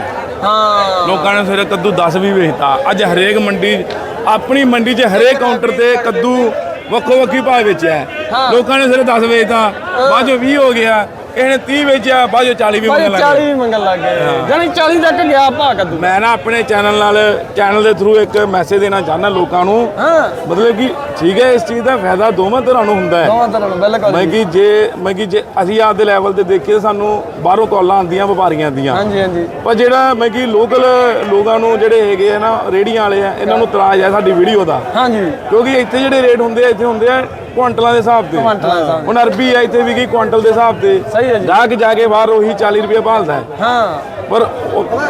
ਹਾਂ। ਲੋਕਾਂ ਨੇ ਸਵੇਰੇ ਕੱਦੂ 10 ਵੀ ਵੇਚਤਾ। ਅੱਜ ਹਰੇਕ ਮੰਡੀ ਆਪਣੀ ਮੰਡੀ 'ਚ ਹਰੇਕ ਕਾਊਂਟਰ ਤੇ ਕੱਦੂ ਵੱਖੋ ਵੱਖੀ ਭਾਅ ਵੇਚਿਆ। ਹੈ। ਹਾਂ। ਲੋਕਾਂ ਨੇ ਸਵੇਰੇ 10 ਵੇਚਤਾ। ਬਾਅਦ 'ਚੋਂ 20 ਹੋ ਗਿਆ। ਕਿਸੇ ਨੇ 30 ਵੇਚਿਆ ਬਾਅਦ 'ਚੋਂ 40 ਵੀ ਭਾਈ ਮੰਗਣ ਲੱਗ 40 ਗਏ ਵੀ ਮੰਗਣ ਲੱਗ ਗਏ। ਜਾਨੀ 40 ਤੱਕ ਗਿਆ ਭਾ ਕੱਦੂ। ਮੈਂ ਨਾ ਆਪਣੇ ਚੈਨਲ ਨਾਲ ਚੈਨਲ ਦੇ ਥਰੂ ਇੱਕ ਮੈਸੇਜ ਦੇਣਾ ਚਾਹੁੰਦਾ ਲੋਕਾਂ ਨੂੰ। ਹਾਂ। ਮਤਲਬ ਕਿ ਠੀਕ ਹੈ ਇਸ ਚੀਜ਼ ਦਾ ਫਾਇਦਾ ਦੋਵਾਂ ਤਰ੍ਹਾਂ ਨੂੰ ਹੁੰਦਾ ਹੈ। ਦੋਵਾਂ ਤਰ੍ਹਾਂ ਨੂੰ ਬਿਲਕੁਲ ਮੈਂ ਕਿ ਜੇ ਮੈਂ ਕਿ ਜੇ ਅਸੀਂ ਆਪਦੇ ਲੈਵਲ ਤੇ ਦੇਖੀਏ ਸਾਨੂੰ ਬਾਹਰੋਂ ਕਾਲਾਂ ਆਉਂਦੀਆਂ ਵਪਾਰੀਆਂ ਦੀਆਂ ਹਾਂਜੀ ਹਾਂਜੀ। ਪਰ ਜਿਹੜਾ ਮੈਂ ਕਿ ਲੋਕਲ ਲੋਕਾਂ ਨੂੰ ਜਿਹੜੇ ਹੈਗੇ ਆ ਨਾ ਰੇੜੀਆਂ ਵਾਲੇ ਆ ਇਹਨਾਂ ਨੂੰ ਤਰਾਜ ਹੈ ਸਾਡੀ ਵੀਡੀਓ ਦਾ। ਹਾਂਜੀ। ਕਿਉਂਕਿ ਇੱਥੇ ਜਿਹੜੇ ਰੇਟ ਹੁੰਦੇ ਆ ਇੱਥੇ ਹੁੰਦੇ ਆ ਕੁਆਂਟਲਾਂ ਦੇ ਹਿਸਾਬ ਤੇ। ਕੁਆਂਟਲਾਂ ਦੇ ਹਿਸਾਬ ਹੁਣ ਅਰਬੀ ਆ ਇੱਥੇ ਵੀ ਕੀ ਕੁਆਂਟਲ ਦੇ ਹਿਸਾਬ ਤੇ। ਸਹੀ ਹੈ ਜੀ। ਜਾ ਕੇ ਜਾ ਕੇ ਬਾਹਰ ਉਹੀ 40 ਰੁਪਏ ਭਾਲਦਾ ਹੈ। ਹਾਂ। ਪਰ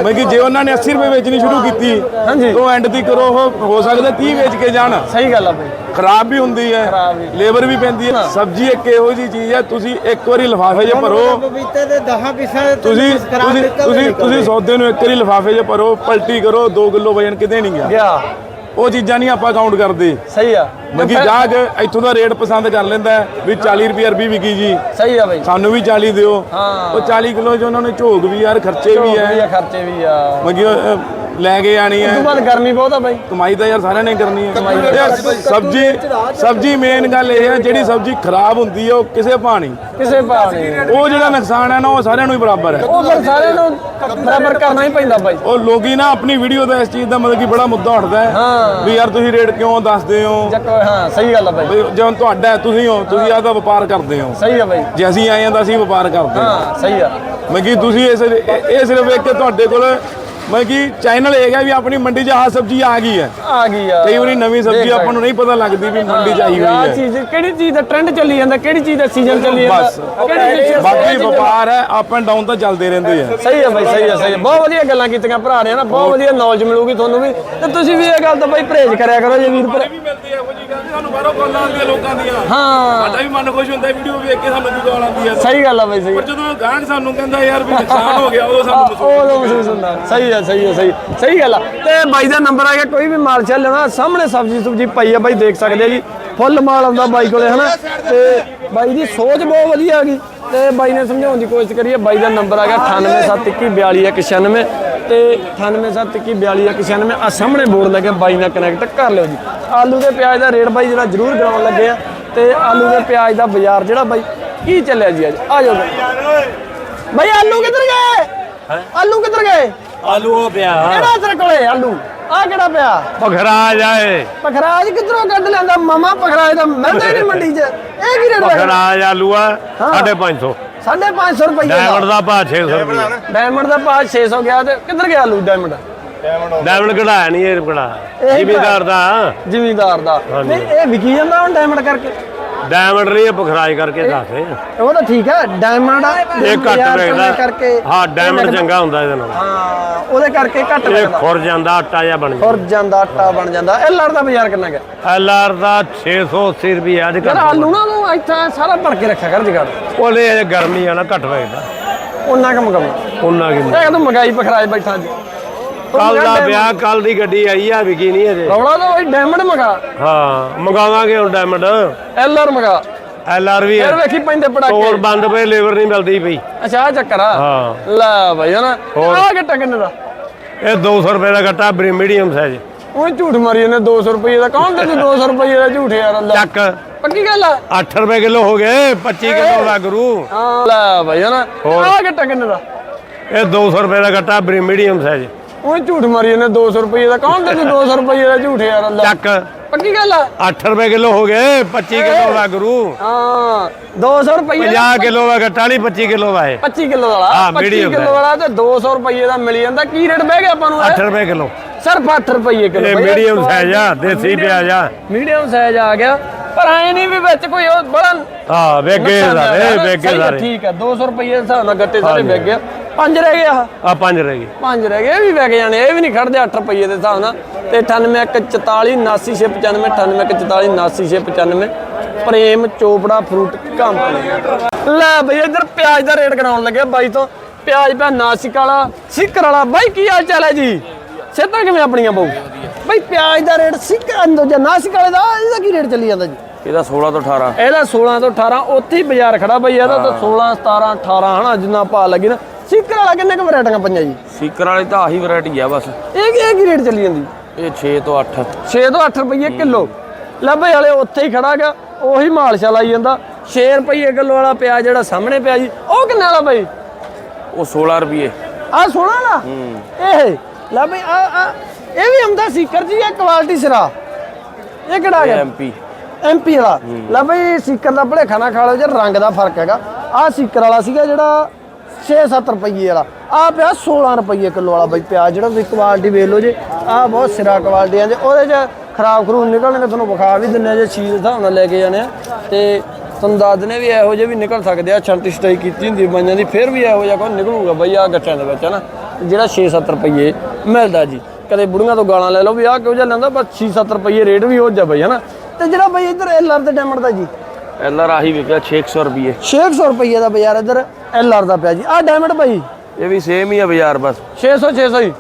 ਮੈਂ ਕਿ ਜੇ ਉਹਨਾਂ ਨੇ 80 ਰੁਪਏ ਵੇਚਣੀ ਸ਼ੁਰੂ ਕੀਤੀ ਹਾਂਜੀ। ਤਾਂ ਐਂਡ ਦੀ ਕਰੋ ਉਹ ਹੋ ਸਕਦਾ 30 ਵੇਚ ਕੇ ਜਾਣ। ਸਹੀ ਗੱਲ ਆ ਬਈ। ਖਰਾਬ ਵੀ ਹੁੰਦੀ ਹੈ। ਲੇਬਰ ਵੀ ਪੈਂਦੀ ਹੈ। ਸਬਜ਼ੀ ਇੱਕ ਇਹੋ ਜੀ ਚੀਜ਼ ਹੈ ਤੁਸੀਂ ਇੱਕ ਵਾਰੀ ਲਿਫਾਫੇ 'ਚ ਭਰੋ। ਪਪੀਤੇ ਦੇ 10 ਪੀਸਾਂ ਦੇ ਤੁਸੀਂ ਤੁਸੀਂ ਤੁਸੀਂ ਤੁਸੀਂ ਸੌਦੇ ਨੂੰ ਇੱਕ ਵਾਰੀ ਲਿਫਾਫੇ 'ਚ ਭਰੋ ਪਲਟੀ ਕਰੋ 2 ਕਿਲੋ ਵਜਨ ਕਿਤੇ ਨਹੀਂ ਗਿਆ। ਗਿਆ। ਉਹ ਚੀਜ਼ਾਂ ਨਹੀਂ ਆਪਾਂ ਕਾਊਂਟ ਕਰਦੇ। ਸਹੀ ਆ। ਮੱਗੀ ਜਾ ਕੇ ਇੱਥੋਂ ਦਾ ਰੇਟ ਪਸੰਦ ਕਰ ਲੈਂਦਾ ਹੈ ਵੀ 40 ਰੁਪਏ ਅਰਬੀ ਵਿਕੀ ਜੀ। ਸਹੀ ਆ ਬਈ। ਸਾਨੂੰ ਵੀ 40 ਦਿਓ। ਹਾਂ। ਉਹ 40 ਕਿਲੋ 'ਚ ਉਹਨਾਂ ਨੇ ਝੋਕ ਵੀ ਯਾਰ ਖਰਚੇ ਵੀ ਹੈ ਆ ਖਰਚੇ ਵੀ ਆ। ਮੱਗੀ ਲੈ ਕੇ ਆਣੀ ਤੋਂ ਹੈ ਬਾਅਦ ਗਰਮੀ ਬਹੁਤ ਆ ਬਈ। ਕਮਾਈ ਤਾਂ ਯਾਰ ਸਾਰਿਆਂ ਨੇ ਕਰਨੀ ਹੈ। ਯਾਰ ਸਬਜ਼ੀ ਸਬਜ਼ੀ ਮੇਨ ਗੱਲ ਇਹ ਹੈ ਜਿਹੜੀ ਸਬਜ਼ੀ ਖਰਾਬ ਹੁੰਦੀ ਹੈ ਉਹ ਕਿਸੇ ਨਹੀਂ। ਕਿਸੇ ਨਹੀਂ। ਉਹ ਜਿਹੜਾ ਨੁਕਸਾਨ ਹੈ ਨਾ ਉਹ ਸਾਰਿਆਂ ਨੂੰ ਹੀ ਬਰਾਬਰ ਹੈ। ਉਹ ਫਿਰ ਸਾਰਿਆਂ ਨੂੰ ਬਰਾਬਰ ਕਰਨਾ ਹੀ ਪੈਂਦਾ ਬਾਈ। ਉਹ ਲੋਕੀ ਨਾ ਆਪਣੀ ਵੀਡੀਓ ਦਾ ਇਸ ਚੀਜ਼ ਦਾ ਮਤਲਬ ਕਿ ਬੜਾ ਮੁੱਦਾ ਉੱਠਦਾ ਹੈ। ਵੀ ਯਾਰ ਤੁਸੀਂ ਰੇਟ ਕਿਉਂ ਦੱਸਦੇ ਹੋ? ਹਾਂ ਸਹੀ ਗੱਲ ਆ ਬਾਈ। ਜਦੋਂ ਤੁਹਾਡਾ ਹੈ, ਤੁਸੀਂ ਹੋ ਤੁਸੀਂ ਆਦਾ ਵਪਾਰ ਕਰਦੇ ਹੋ। ਸਹੀ ਆ ਬਾਈ। ਜੇ ਅਸੀਂ ਆਏ ਹਾਂ ਤਾਂ ਅਸੀਂ ਵਪਾਰ ਕਰਦੇ ਹਾਂ। ਹਾਂ ਸਹੀ ਆ। ਮੈਂ ਕਿ ਤੁਸੀਂ ਇਸ ਇਹ ਸਿਰਫ ਇੱਕ ਤੁਹਾਡੇ ਕੋਲ ਮੈਂ ਕਿ ਚੈਨਲ ਇਹ ਹੈ ਵੀ ਆਪਣੀ ਮੰਡੀ 'ਚ ਆਹ ਸਬਜ਼ੀ ਆ ਗਈ ਹੈ। ਆ ਗਈ ਆ। ਕਈ ਵਾਰੀ ਨਵੀਂ ਸਬਜ਼ੀ ਆਪਾਂ ਨੂੰ ਨਹੀਂ ਪਤਾ ਲੱਗਦੀ ਵੀ ਮੰਡੀ 'ਚ ਆਈ ਹੋਈ ਹੈ। ਚੀਜ਼ ਕਿਹੜੀ ਚੀਜ਼ ਦਾ ਟ੍ਰੈਂਡ ਚੱਲੀ ਜਾਂਦਾ ਕਿਹੜੀ ਚੀਜ਼ ਦਾ ਸੀਜ਼ਨ ਚੱਲੀ ਜਾਂਦਾ ਬਸ। ਕਿਹੜੀ ਚੀਜ਼ ਬਾਕੀ ਵਪਾਰ ਹੈ ਅਪ ਐਂਡ ਡਾਊਨ ਤਾਂ ਚੱਲਦੇ ਰਹਿੰਦੇ ਆ। ਸਹੀ ਹੈ ਬਾਈ ਸਹੀ ਹੈ ਸਹੀ ਹੈ ਬਹੁਤ ਵਧੀਆ ਗੱਲਾਂ ਕੀਤੀਆਂ ਭਰਾ ਨੇ ਨਾ ਬਹੁਤ ਵਧੀਆ ਨੌਲੇਜ ਮਿਲੂਗੀ ਤੁਹਾਨੂੰ ਵੀ। ਤੇ ਤੁਸੀਂ ਵੀ ਇਹ ਗੱਲ ਤਾਂ ਬਾਈ ਪਰਹੇਜ਼ ਕਰਿਆ ਕਰੋ ਜੇ ਵੀਰ ਪਰ ਵੀ ਮਿਲਦੀ ਹੈ ਇਹੋ ਜੀ ਗੱਲ ਸਾਨੂੰ ਬਾਹਰੋਂ ਕਾਲਾਂ ਆਉਂਦੀਆਂ ਲੋਕਾਂ ਦੀਆਂ। ਹਾਂ। ਸਾਡਾ ਵੀ ਮਨ ਖੁਸ਼ ਹੁੰਦਾ ਵੀਡੀਓ ਵੇਖ ਕੇ ਸਾਨੂੰ ਵੀ ਕਾਲ ਆਉਂਦੀ ਹੈ ਸਹੀ ਗੱਲ ਆ ਬਾਈ ਸਹੀ। ਪਰ ਜਦੋਂ ਗਾਹਕ ਸਾਨੂੰ ਕਹਿੰਦਾ ਯਾਰ ਵੀ ਨੁਕਸਾਨ ਹੋ ਗਿਆ ਉਦੋਂ ਸਾਨੂੰ ਮਹਿਸੂਸ ਉਹ ਮਹਿਸੂਸ ਹੁੰਦਾ। ਸਹੀ ਹੈ ਸਹੀ ਹੈ ਸਹੀ ਸਹੀ ਗੱਲ ਆ। ਤੇ ਬਾਈ ਦਾ ਨੰਬਰ ਆ ਗਿਆ ਕੋਈ ਵੀ ਮਾਲ ਚੱਲ ਲੈਣਾ ਸਾਹਮਣੇ ਸਬਜ਼ੀ ਸੁਬਜੀ ਪਈ ਆ ਬਾਈ ਦੇਖ ਸਕਦੇ ਆ ਜੀ। ਫੁੱਲ ਮਾਲ ਆਉਂਦਾ ਬਾਈ ਕੋਲੇ ਹਨਾ? ਤੇ ਬਾਈ ਦੀ ਸੋਚ ਬਹੁਤ ਵਧੀਆ ਹੈਗੀ ਤੇ ਬਾਈ ਨੇ ਸਮਝਾਉਣ ਦੀ ਕੋਸ਼ਿਸ਼ ਕਰੀ ਹੈ ਬਾਈ ਦਾ ਨੰਬਰ ਆ ਗਿਆ 9871422196 ਤੇ 9871422196 ਆ ਸਾਹਮਣੇ ਬੋਰਡ ਲੱਗਿਆ ਬਾਈ ਨਾਲ ਕਨੈਕਟ ਕਰ ਲਿਓ ਜੀ। ਆਲੂ ਦੇ ਪਿਆਜ਼ ਦਾ ਰੇਟ ਬਾਈ ਜਿਹੜਾ ਜ਼ਰੂਰ ਗਰਾਉਣ ਲੱਗੇ ਆ। ਤੇ ਆਲੂ ਦੇ ਪਿਆਜ਼ ਦਾ ਬਾਜ਼ਾਰ ਜਿਹੜਾ ਬਾਈ ਕੀ ਚੱਲਿਆ ਜੀ ਅੱਜ? ਆ ਜਾਓ ਬਾਈ। ਬਾਈ ਆਲੂ ਕਿੱਧਰ ਗਏ? ਆਲੂ ਕਿੱਧਰ ਗਏ? ਆਲੂ ਉਹ ਪਿਆ। ਕਿਹੜਾ ਤੇਰੇ ਕੋਲੇ ਆਲੂ? ਆ ਕਿਹੜਾ ਪਿਆ? ਪਖਰਾ ਜਾਏ ਪਖਰਾਜ ਕਿੱਧਰੋਂ ਕੱਢ ਲੈਂਦਾ ਮਾਮਾ ਪਖਰਾਜ ਦਾ ਮਿਲਦਾ ਹੀ ਨਹੀਂ ਮੰਡੀ 'ਚ। ਇਹ ਕੀ ਰੇਟ ਹੈ ਪਖਰਾ ਆਲੂ ਆ 550 550 ਰੁਪਏ ਡਾਇਮੰਡ ਦਾ ਭਾਅ 600 ਰੁਪਏ ਡਾਇਮੰਡ ਦਾ ਭਾਅ 600 ਗਿਆ ਤੇ ਕਿੱਧਰ ਗਿਆ ਆਲੂ ਡਾਇਮੰਡ? ਡਾਇਮੰਡ ਕਢਾਇਆ ਨਹੀਂ ਇਹ ਕਢਾ ਜ਼ਿਮੀਦਾਰ ਦਾ। ਜ਼ਿਮੀਦਾਰ ਦਾ। ਨਹੀਂ ਇਹ ਵਿਕੀ ਜਾਂਦਾ ਹੁਣ ਡਾਇਮੰਡ ਕਰਕੇ। ਡਾਇਮੰਡ ਨਹੀਂ ਇਹ ਪਖਰਾਈ ਕਰਕੇ ਦੱਸੇ ਉਹ ਤਾਂ ਠੀਕ ਹੈ ਡਾਇਮੰਡ ਇਹ ਘੱਟ ਕਰਕੇ ਹਾਂ ਡਾਇਮੰਡ ਚੰਗਾ ਹੁੰਦਾ ਇਹਦੇ ਨਾਲ। ਹਾਂ ਉਹਦੇ ਕਰਕੇ ਘੱਟ ਇਹ ਵੇਚਦਾ ਖੁਰ ਜਾਂਦਾ ਆਟਾ ਜਿਹਾ ਬਣ ਜਾਂਦਾ। ਖੁਰ ਜਾਂਦਾ ਆਟਾ ਬਣ ਜਾਂਦਾ। ਇਹ ਲੜਦਾ ਬਾਜ਼ਾਰ ਕਿੰਨਾ ਗਿਆ ਐਲਆਰ ਦਾ 680 ਰੁਪਏ ਅੱਜ ਕੱਟ ਆਲੂ ਨਾ ਨੂੰ ਇੱਥੇ ਸਾਰਾ ਭਰ ਕੇ ਰੱਖਿਆ ਕਰ ਜਗਾੜ। ਉਹਨੇ ਇਹ ਗਰਮੀ ਆ ਨਾ ਘੱਟ ਵੇਚਦਾ ਉਹਨਾਂ ਕੰਮ ਕੰਮ ਉਹਨਾਂ ਕੀ ਇਹ ਤੂੰ ਮਗਾਈ ਪਖਰਾਜ ਬੈਠਾ ਜੀ ਕੱਲ ਦਾ ਵਿਆਹ ਕੱਲ ਦੀ ਗੱਡੀ ਆਈ ਆ ਵਿਕੀ ਨਹੀਂ ਅਜੇ ਰੌਲਾ ਤਾਂ ਬਈ ਡਾਇਮੰਡ ਮਗਾ। ਹਾਂ ਮੰਗਾਵਾਂਗੇ ਹੁਣ ਡਾਇਮੰਡ ਐਲਆਰ ਮਗਾ। ਐਲਆਰ ਵੀ ਯਾਰ ਵੇਖੀ ਪੈਂਦੇ ਪੜਾਕੇ ਬੰਦ ਪਏ ਲੇਬਰ ਨਹੀਂ ਮਿਲਦੀ ਪਈ। ਅੱਛਾ ਆਹ ਚੱਕਰ ਆ। ਹਾਂ। ਲੈ ਬਈ ਹਨਾ? ਹੋਰ। ਆ ਗੱਟਾ ਕਿੰਨੇ ਦਾ? ਇਹ 200 ਰੁਪਏ ਦਾ ਗੱਟਾ ਮੀਡੀਅਮ ਸਾਈਜ਼ ਉਹ ਝੂਠ ਮਾਰੀ ਇਹਨੇ 200 ਰੁਪਏ ਦਾ। ਕੌਣ ਤੇ 200 ਰੁਪਏ ਦਾ ਝੂਠ ਯਾਰ ਲੈ। ਚੱਕ। ਪੱਕੀ ਗੱਲ ਆ? 8 ਰੁਪਏ ਕਿਲੋ ਹੋ ਗਏ 25 ਕਿਲੋ ਦਾ ਗੁਰੂ ਹਾਂ ਲੈ ਬਈ ਹਨਾ? ਹੋਰ। ਆ ਗੱਟਾ ਕਿੰਨੇ ਦਾ? ਇਹ 200 ਰੁਪਏ ਦਾ ਗੱਟਾ ਮੀਡੀਅਮ ਸਾਈਜ਼ ਉਹ ਝੂਠ ਮਾਰੀ ਇਹਨੇ 200 ਰੁਪਏ ਦਾ ਕੌਣ ਤੇ 200 ਰੁਪਏ ਦਾ ਝੂਠ ਯਾਰ ਲੈ ਚੱਕ। ਪੱਕੀ ਗੱਲ ਆ? 8 ਰੁਪਏ ਕਿਲੋ ਹੋ ਗਏ 25 ਕਿਲੋ ਦਾ ਗੁਰੂ। ਹਾਂ 200 ਰੁਪਏ 50 ਕਿਲੋ ਦਾ ਨਹੀਂ 25 ਕਿਲੋ ਦਾ ਇਹ। 25 ਕਿਲੋ ਵਾਲਾ ਹਾਂ, 25 medium ਕਿਲੋ। ਵਾਲਾ ਤੇ 200 ਰੁਪਏ ਦਾ ਮਿਲ ਜਾਂਦਾ। ਕੀ ਰੇਟ ਬਹਿ ਗਿਆ ਆਪਾਂ ਨੂੰ 8 ਰੁਪਏ ਕਿਲੋ। ਸਿਰਫ 8 ਰੁਪਏ ਕਿਲੋ ਇਹ ਮੀਡੀਅਮ ਸਾਈਜ਼ ਆ ਦੇਸੀ ਪਿਆਜ਼ ਆ। ਮੀਡੀਅਮ ਸਾਈਜ਼ ਆ ਗਿਆ। ਪਰ ਐ ਨਹੀਂ ਵੀ ਵਿੱਚ ਕੋਈ ਉਹ ਬੜਾ ਹਾਂ ਵੇਗੇ ਸਾਰੇ ਹੈ। ਵੇਗੇ ਹੈ, ਸਾਰੇ। ਠੀਕ ਹੈ 200 ਰੁਪਏ ਦੇ ਹਿਸਾਬ ਨਾਲ ਗੱਟੇ ਸਾਰੇ ਹਾਂਜੀ। ਪੰਜ ਰਹਿ ਗਏ ਆ ਆ ਪੰਜ ਰਹਿ ਗਏ। ਪੰਜ ਰਹਿ ਗਏ ਇਹ ਵੀ ਵਿਕ ਜਾਣੇ ਇਹ ਵੀ ਨਹੀਂ ਖੜਦੇ 8 ਰੁਪਏ ਦੇ ਹਿਸਾਬ ਨਾਲ। ਤੇ 9814 98 ਪ੍ਰੇਮ ਚੋਪੜਾ ਫਰੂਟ ਕੰਪਨੀ ਲੈ ਬਈ ਇੱਧਰ ਪਿਆਜ਼ ਦਾ ਰੇਟ ਕਰਾਉਣ ਲੱਗੇ ਬਾਈ ਤੋਂ। ਪਿਆਜ਼ ਪਿਆ ਨਾਸਿਕ ਵਾਲਾ ਸਿੱਕਰ ਵਾਲਾ। ਬਾਈ ਕੀ ਹਾਲ ਚਾਲ ਹੈ ਜੀ? ਸਿਹਤਾਂ ਕਿਵੇਂ ਆਪਣੀਆਂ ਬਾਊ ਬਾਈ ਪਿਆਜ਼ ਦਾ ਰੇਟ ਸਿੱਕਰ ਦੂਜਾ ਨਾਸਿਕ ਵਾਲੇ ਦਾ ਇਹਦਾ ਕੀ ਰੇਟ ਚੱਲੀ ਜਾਂਦਾ ਜੀ? ਇਹਦਾ 16 ਤੋਂ 18 ਇਹਦਾ 16 ਤੋਂ 18 ਉੱਥੇ ਹੀ ਬਾਜ਼ਾਰ ਖੜਾ ਬਈ ਇਹਦਾ ਤਾਂ 16 17 18 ਹਨਾ ਜਿੰਨਾ ਪਾ ਲੱਗੀ ਨਾ। ਸਿੱਕਰ ਵਾਲਾ ਕਿੰਨੇ ਕੁ ਵੈਰਾਈਟੀਆਂ ਪਈਆਂ ਜੀ? ਸੀਕਰ ਵਾਲੀ ਤਾਂ ਆਹੀ ਵੈਰਾਈਟੀ ਆ ਬਸ। ਇਹ ਕੀ ਇਹ ਕੀ ਰੇਟ ਚੱਲੀ ਜਾਂਦੀ? ਇਹ 6 ਤੋਂ 8 6 ਤੋਂ 8 ਰੁਪਏ ਕਿਲੋ। ਲੱਭੇ ਵਾਲੇ ਉੱਥੇ ਹੀ ਖੜਾਗਾ ਉਹੀ ਮਾਲ ਛਲ ਆਈ ਜਾਂਦਾ। 6 ਰੁਪਏ ਕਿਲੋ ਵਾਲਾ ਪਿਆ ਜਿਹੜਾ ਸਾਹਮਣੇ ਪਿਆ ਜੀ ਉਹ ਕਿੰਨੇ ਵਾਲਾ ਬਈ? ਉਹ 16 ਰੁਪਏ ਆ ਸੋਹਣਾ ਨਾ ਇਹ ਲੈ ਬਈ ਆ ਆ ਇਹ ਵੀ ਆਉਂਦਾ ਸੀਕਰ ਜੀ ਇਹ ਕੁਆਲਿਟੀ ਸਿਰਾ। ਇਹ ਕਿਹੜਾ ਹੈ ਐਮਪੀ ਐਮਪੀ ਵਾਲਾ। ਲੈ ਬਈ ਸੀਕਰ ਦਾ ਭਲੇਖਾ ਨਾ ਖਾ ਲਓ ਜੇ ਰੰਗ ਦਾ ਫ਼ਰਕ ਹੈਗਾ। ਆ ਸੀਕਰ ਵਾਲਾ ਸੀਗਾ ਜਿਹੜਾ 6-7 ਰੁਪਏ ਵਾਲਾ। ਆ ਪਿਆ 16 ਰੁਪਏ ਕਿਲੋ ਵਾਲਾ ਬਈ ਪਿਆ ਜਿਹੜਾ ਤੁਸੀਂ ਕੁਆਲਿਟੀ ਵੇਖ ਲਓ ਜੇ, ਆ ਬਹੁਤ ਸਿਰਾ ਕੁਆਲਿਟੀਆਂ ਦੇ ਉਹਦੇ 'ਚ ਖਰਾਬ ਖਰੂਬ ਨਿਕਲਣਗੇ ਤੁਹਾਨੂੰ ਵਿਖਾ ਵੀ ਦਿੰਨੇ ਆ ਜੇ ਚੀਜ਼ ਦੇ ਹਿਸਾਬ ਨਾਲ ਲੈ ਕੇ ਜਾਣੇ ਆ। ਤੇ ਤੁਹਾਨੂੰ ਦੱਸ ਦਿੰਦੇ ਵੀ ਇਹੋ ਜਿਹੇ ਵੀ ਨਿਕਲ ਸਕਦੇ ਆ ਛੰਟੀ ਸਟਾਈ ਕੀਤੀ ਹੁੰਦੀ ਬਾਈਆਂ ਦੀ, ਫਿਰ ਵੀ ਇਹੋ ਜਿਹਾ ਕੋਈ ਨਿਕਲੂਗਾ ਬਈ ਆ ਗੱਟਿਆਂ ਦੇ ਵਿੱਚ, ਹਨਾ? ਜਿਹੜਾ 6-7 ਰੁਪਏ ਮਿਲਦਾ ਜੀ। ਕਦੇ ਬੁੜੀਆਂ ਤੋਂ ਗਾਲਾਂ ਲੈ ਲਓ ਵੀ ਆਹ ਕਿਉਂ ਜਿਹਾ ਲੈਂਦਾ, ਬਸ 6-7 ਰੁਪਏ ਰੇਟ ਵੀ ਹੋ ਜਾ ਬਈ, ਹਨਾ? ਤੇ ਜਿਹੜਾ ਬਈ ਇੱਧਰ ਐਲਆਰ ਦੇ ਡਾਇਮੰਡ ਦਾ ਜੀ ਐਲਆਰ ਆਹੀ ਵਿਕਿਆ 600 ਰੁਪਏ 600 ਰੁਪਏ ਦਾ ਬਾਜ਼ਾਰ ਇੱਧਰ ਐਲਆਰ ਦਾ ਪਿਆ ਜੀ। ਆਹ ਡਾਇਮੰਡ ਬਈ। ਇਹ ਵੀ ਸੇਮ ਹੀ ਆ ਬਾਜ਼ਾਰ ਬਸ। 600 600 ਹੀ।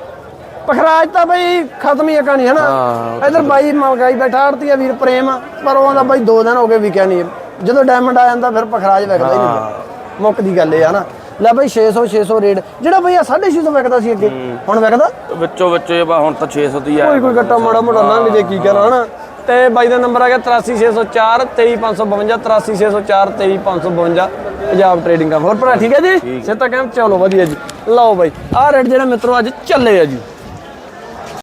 ਪਖਰਾਜ ਤਾਂ ਬਈ ਖਤਮ ਹੀ ਆ ਕਹਾਣੀ ਹਾਂ, ਇੱਧਰ ਬਾਈ ਮਗਾਈ ਬੈਠਾ ਆੜਤੀ ਆ ਵੀਰ ਪ੍ਰੇਮ ਪਰ ਉਹਦਾ ਬਾਈ ਦੋ ਦਿਨ ਹੋ ਗਏ ਵਿਕਿਆ ਨਹੀਂ। ਜਦੋਂ ਡਾਇਮੰਡ ਆ ਜਾਂਦਾ ਫਿਰ ਪਖਰਾਜ ਵਿਕਦਾ ਹੀ ਨਹੀਂ। ਮੁੱਕ ਦੀ ਗੱਲ ਇਹ ਆ ਨਾ ਲੈ ਬਈ 600 600 ਰੇਟ। ਜਿਹੜਾ ਬਈ ਆ 650 ਵਿਕਦਾ ਸੀ ਅੱਗੇ ਹੁਣ ਵਿਕਦਾ? ਵਿੱਚੋਂ ਵਿੱਚੋਂ ਇਹ ਬਾ ਹੁਣ ਤਾਂ 600 ਦੀ ਆ। ਕੋਈ ਕੋਈ ਗੱਟਾ ਮਾੜਾ ਮੋਟਾ ਲੰਘ ਜੇ ਕੀ ਕਰਾਂ ਹਨਾ? ਤੇ ਬਾਈ ਦਾ ਨੰਬਰ ਆ ਗਿਆ 83604 23552 83604 23552 ਪੰਜਾਬ ਟ੍ਰੇਡਿੰਗ ਦਾ ਹੋਰ ਭਰਾ ਠੀਕ ਹੈ ਜੀ? ਸੇ ਤਾਂ ਕਹਿੰਦੇ ਚਲੋ ਵਧੀਆ ਜੀ। ਲਓ ਬਾਈ ਆਹ ਰੇਟ ਜਿਹੜਾ ਮਿੱਤਰੋ ਅੱਜ ਚੱਲੇ ਆ ਜੀ।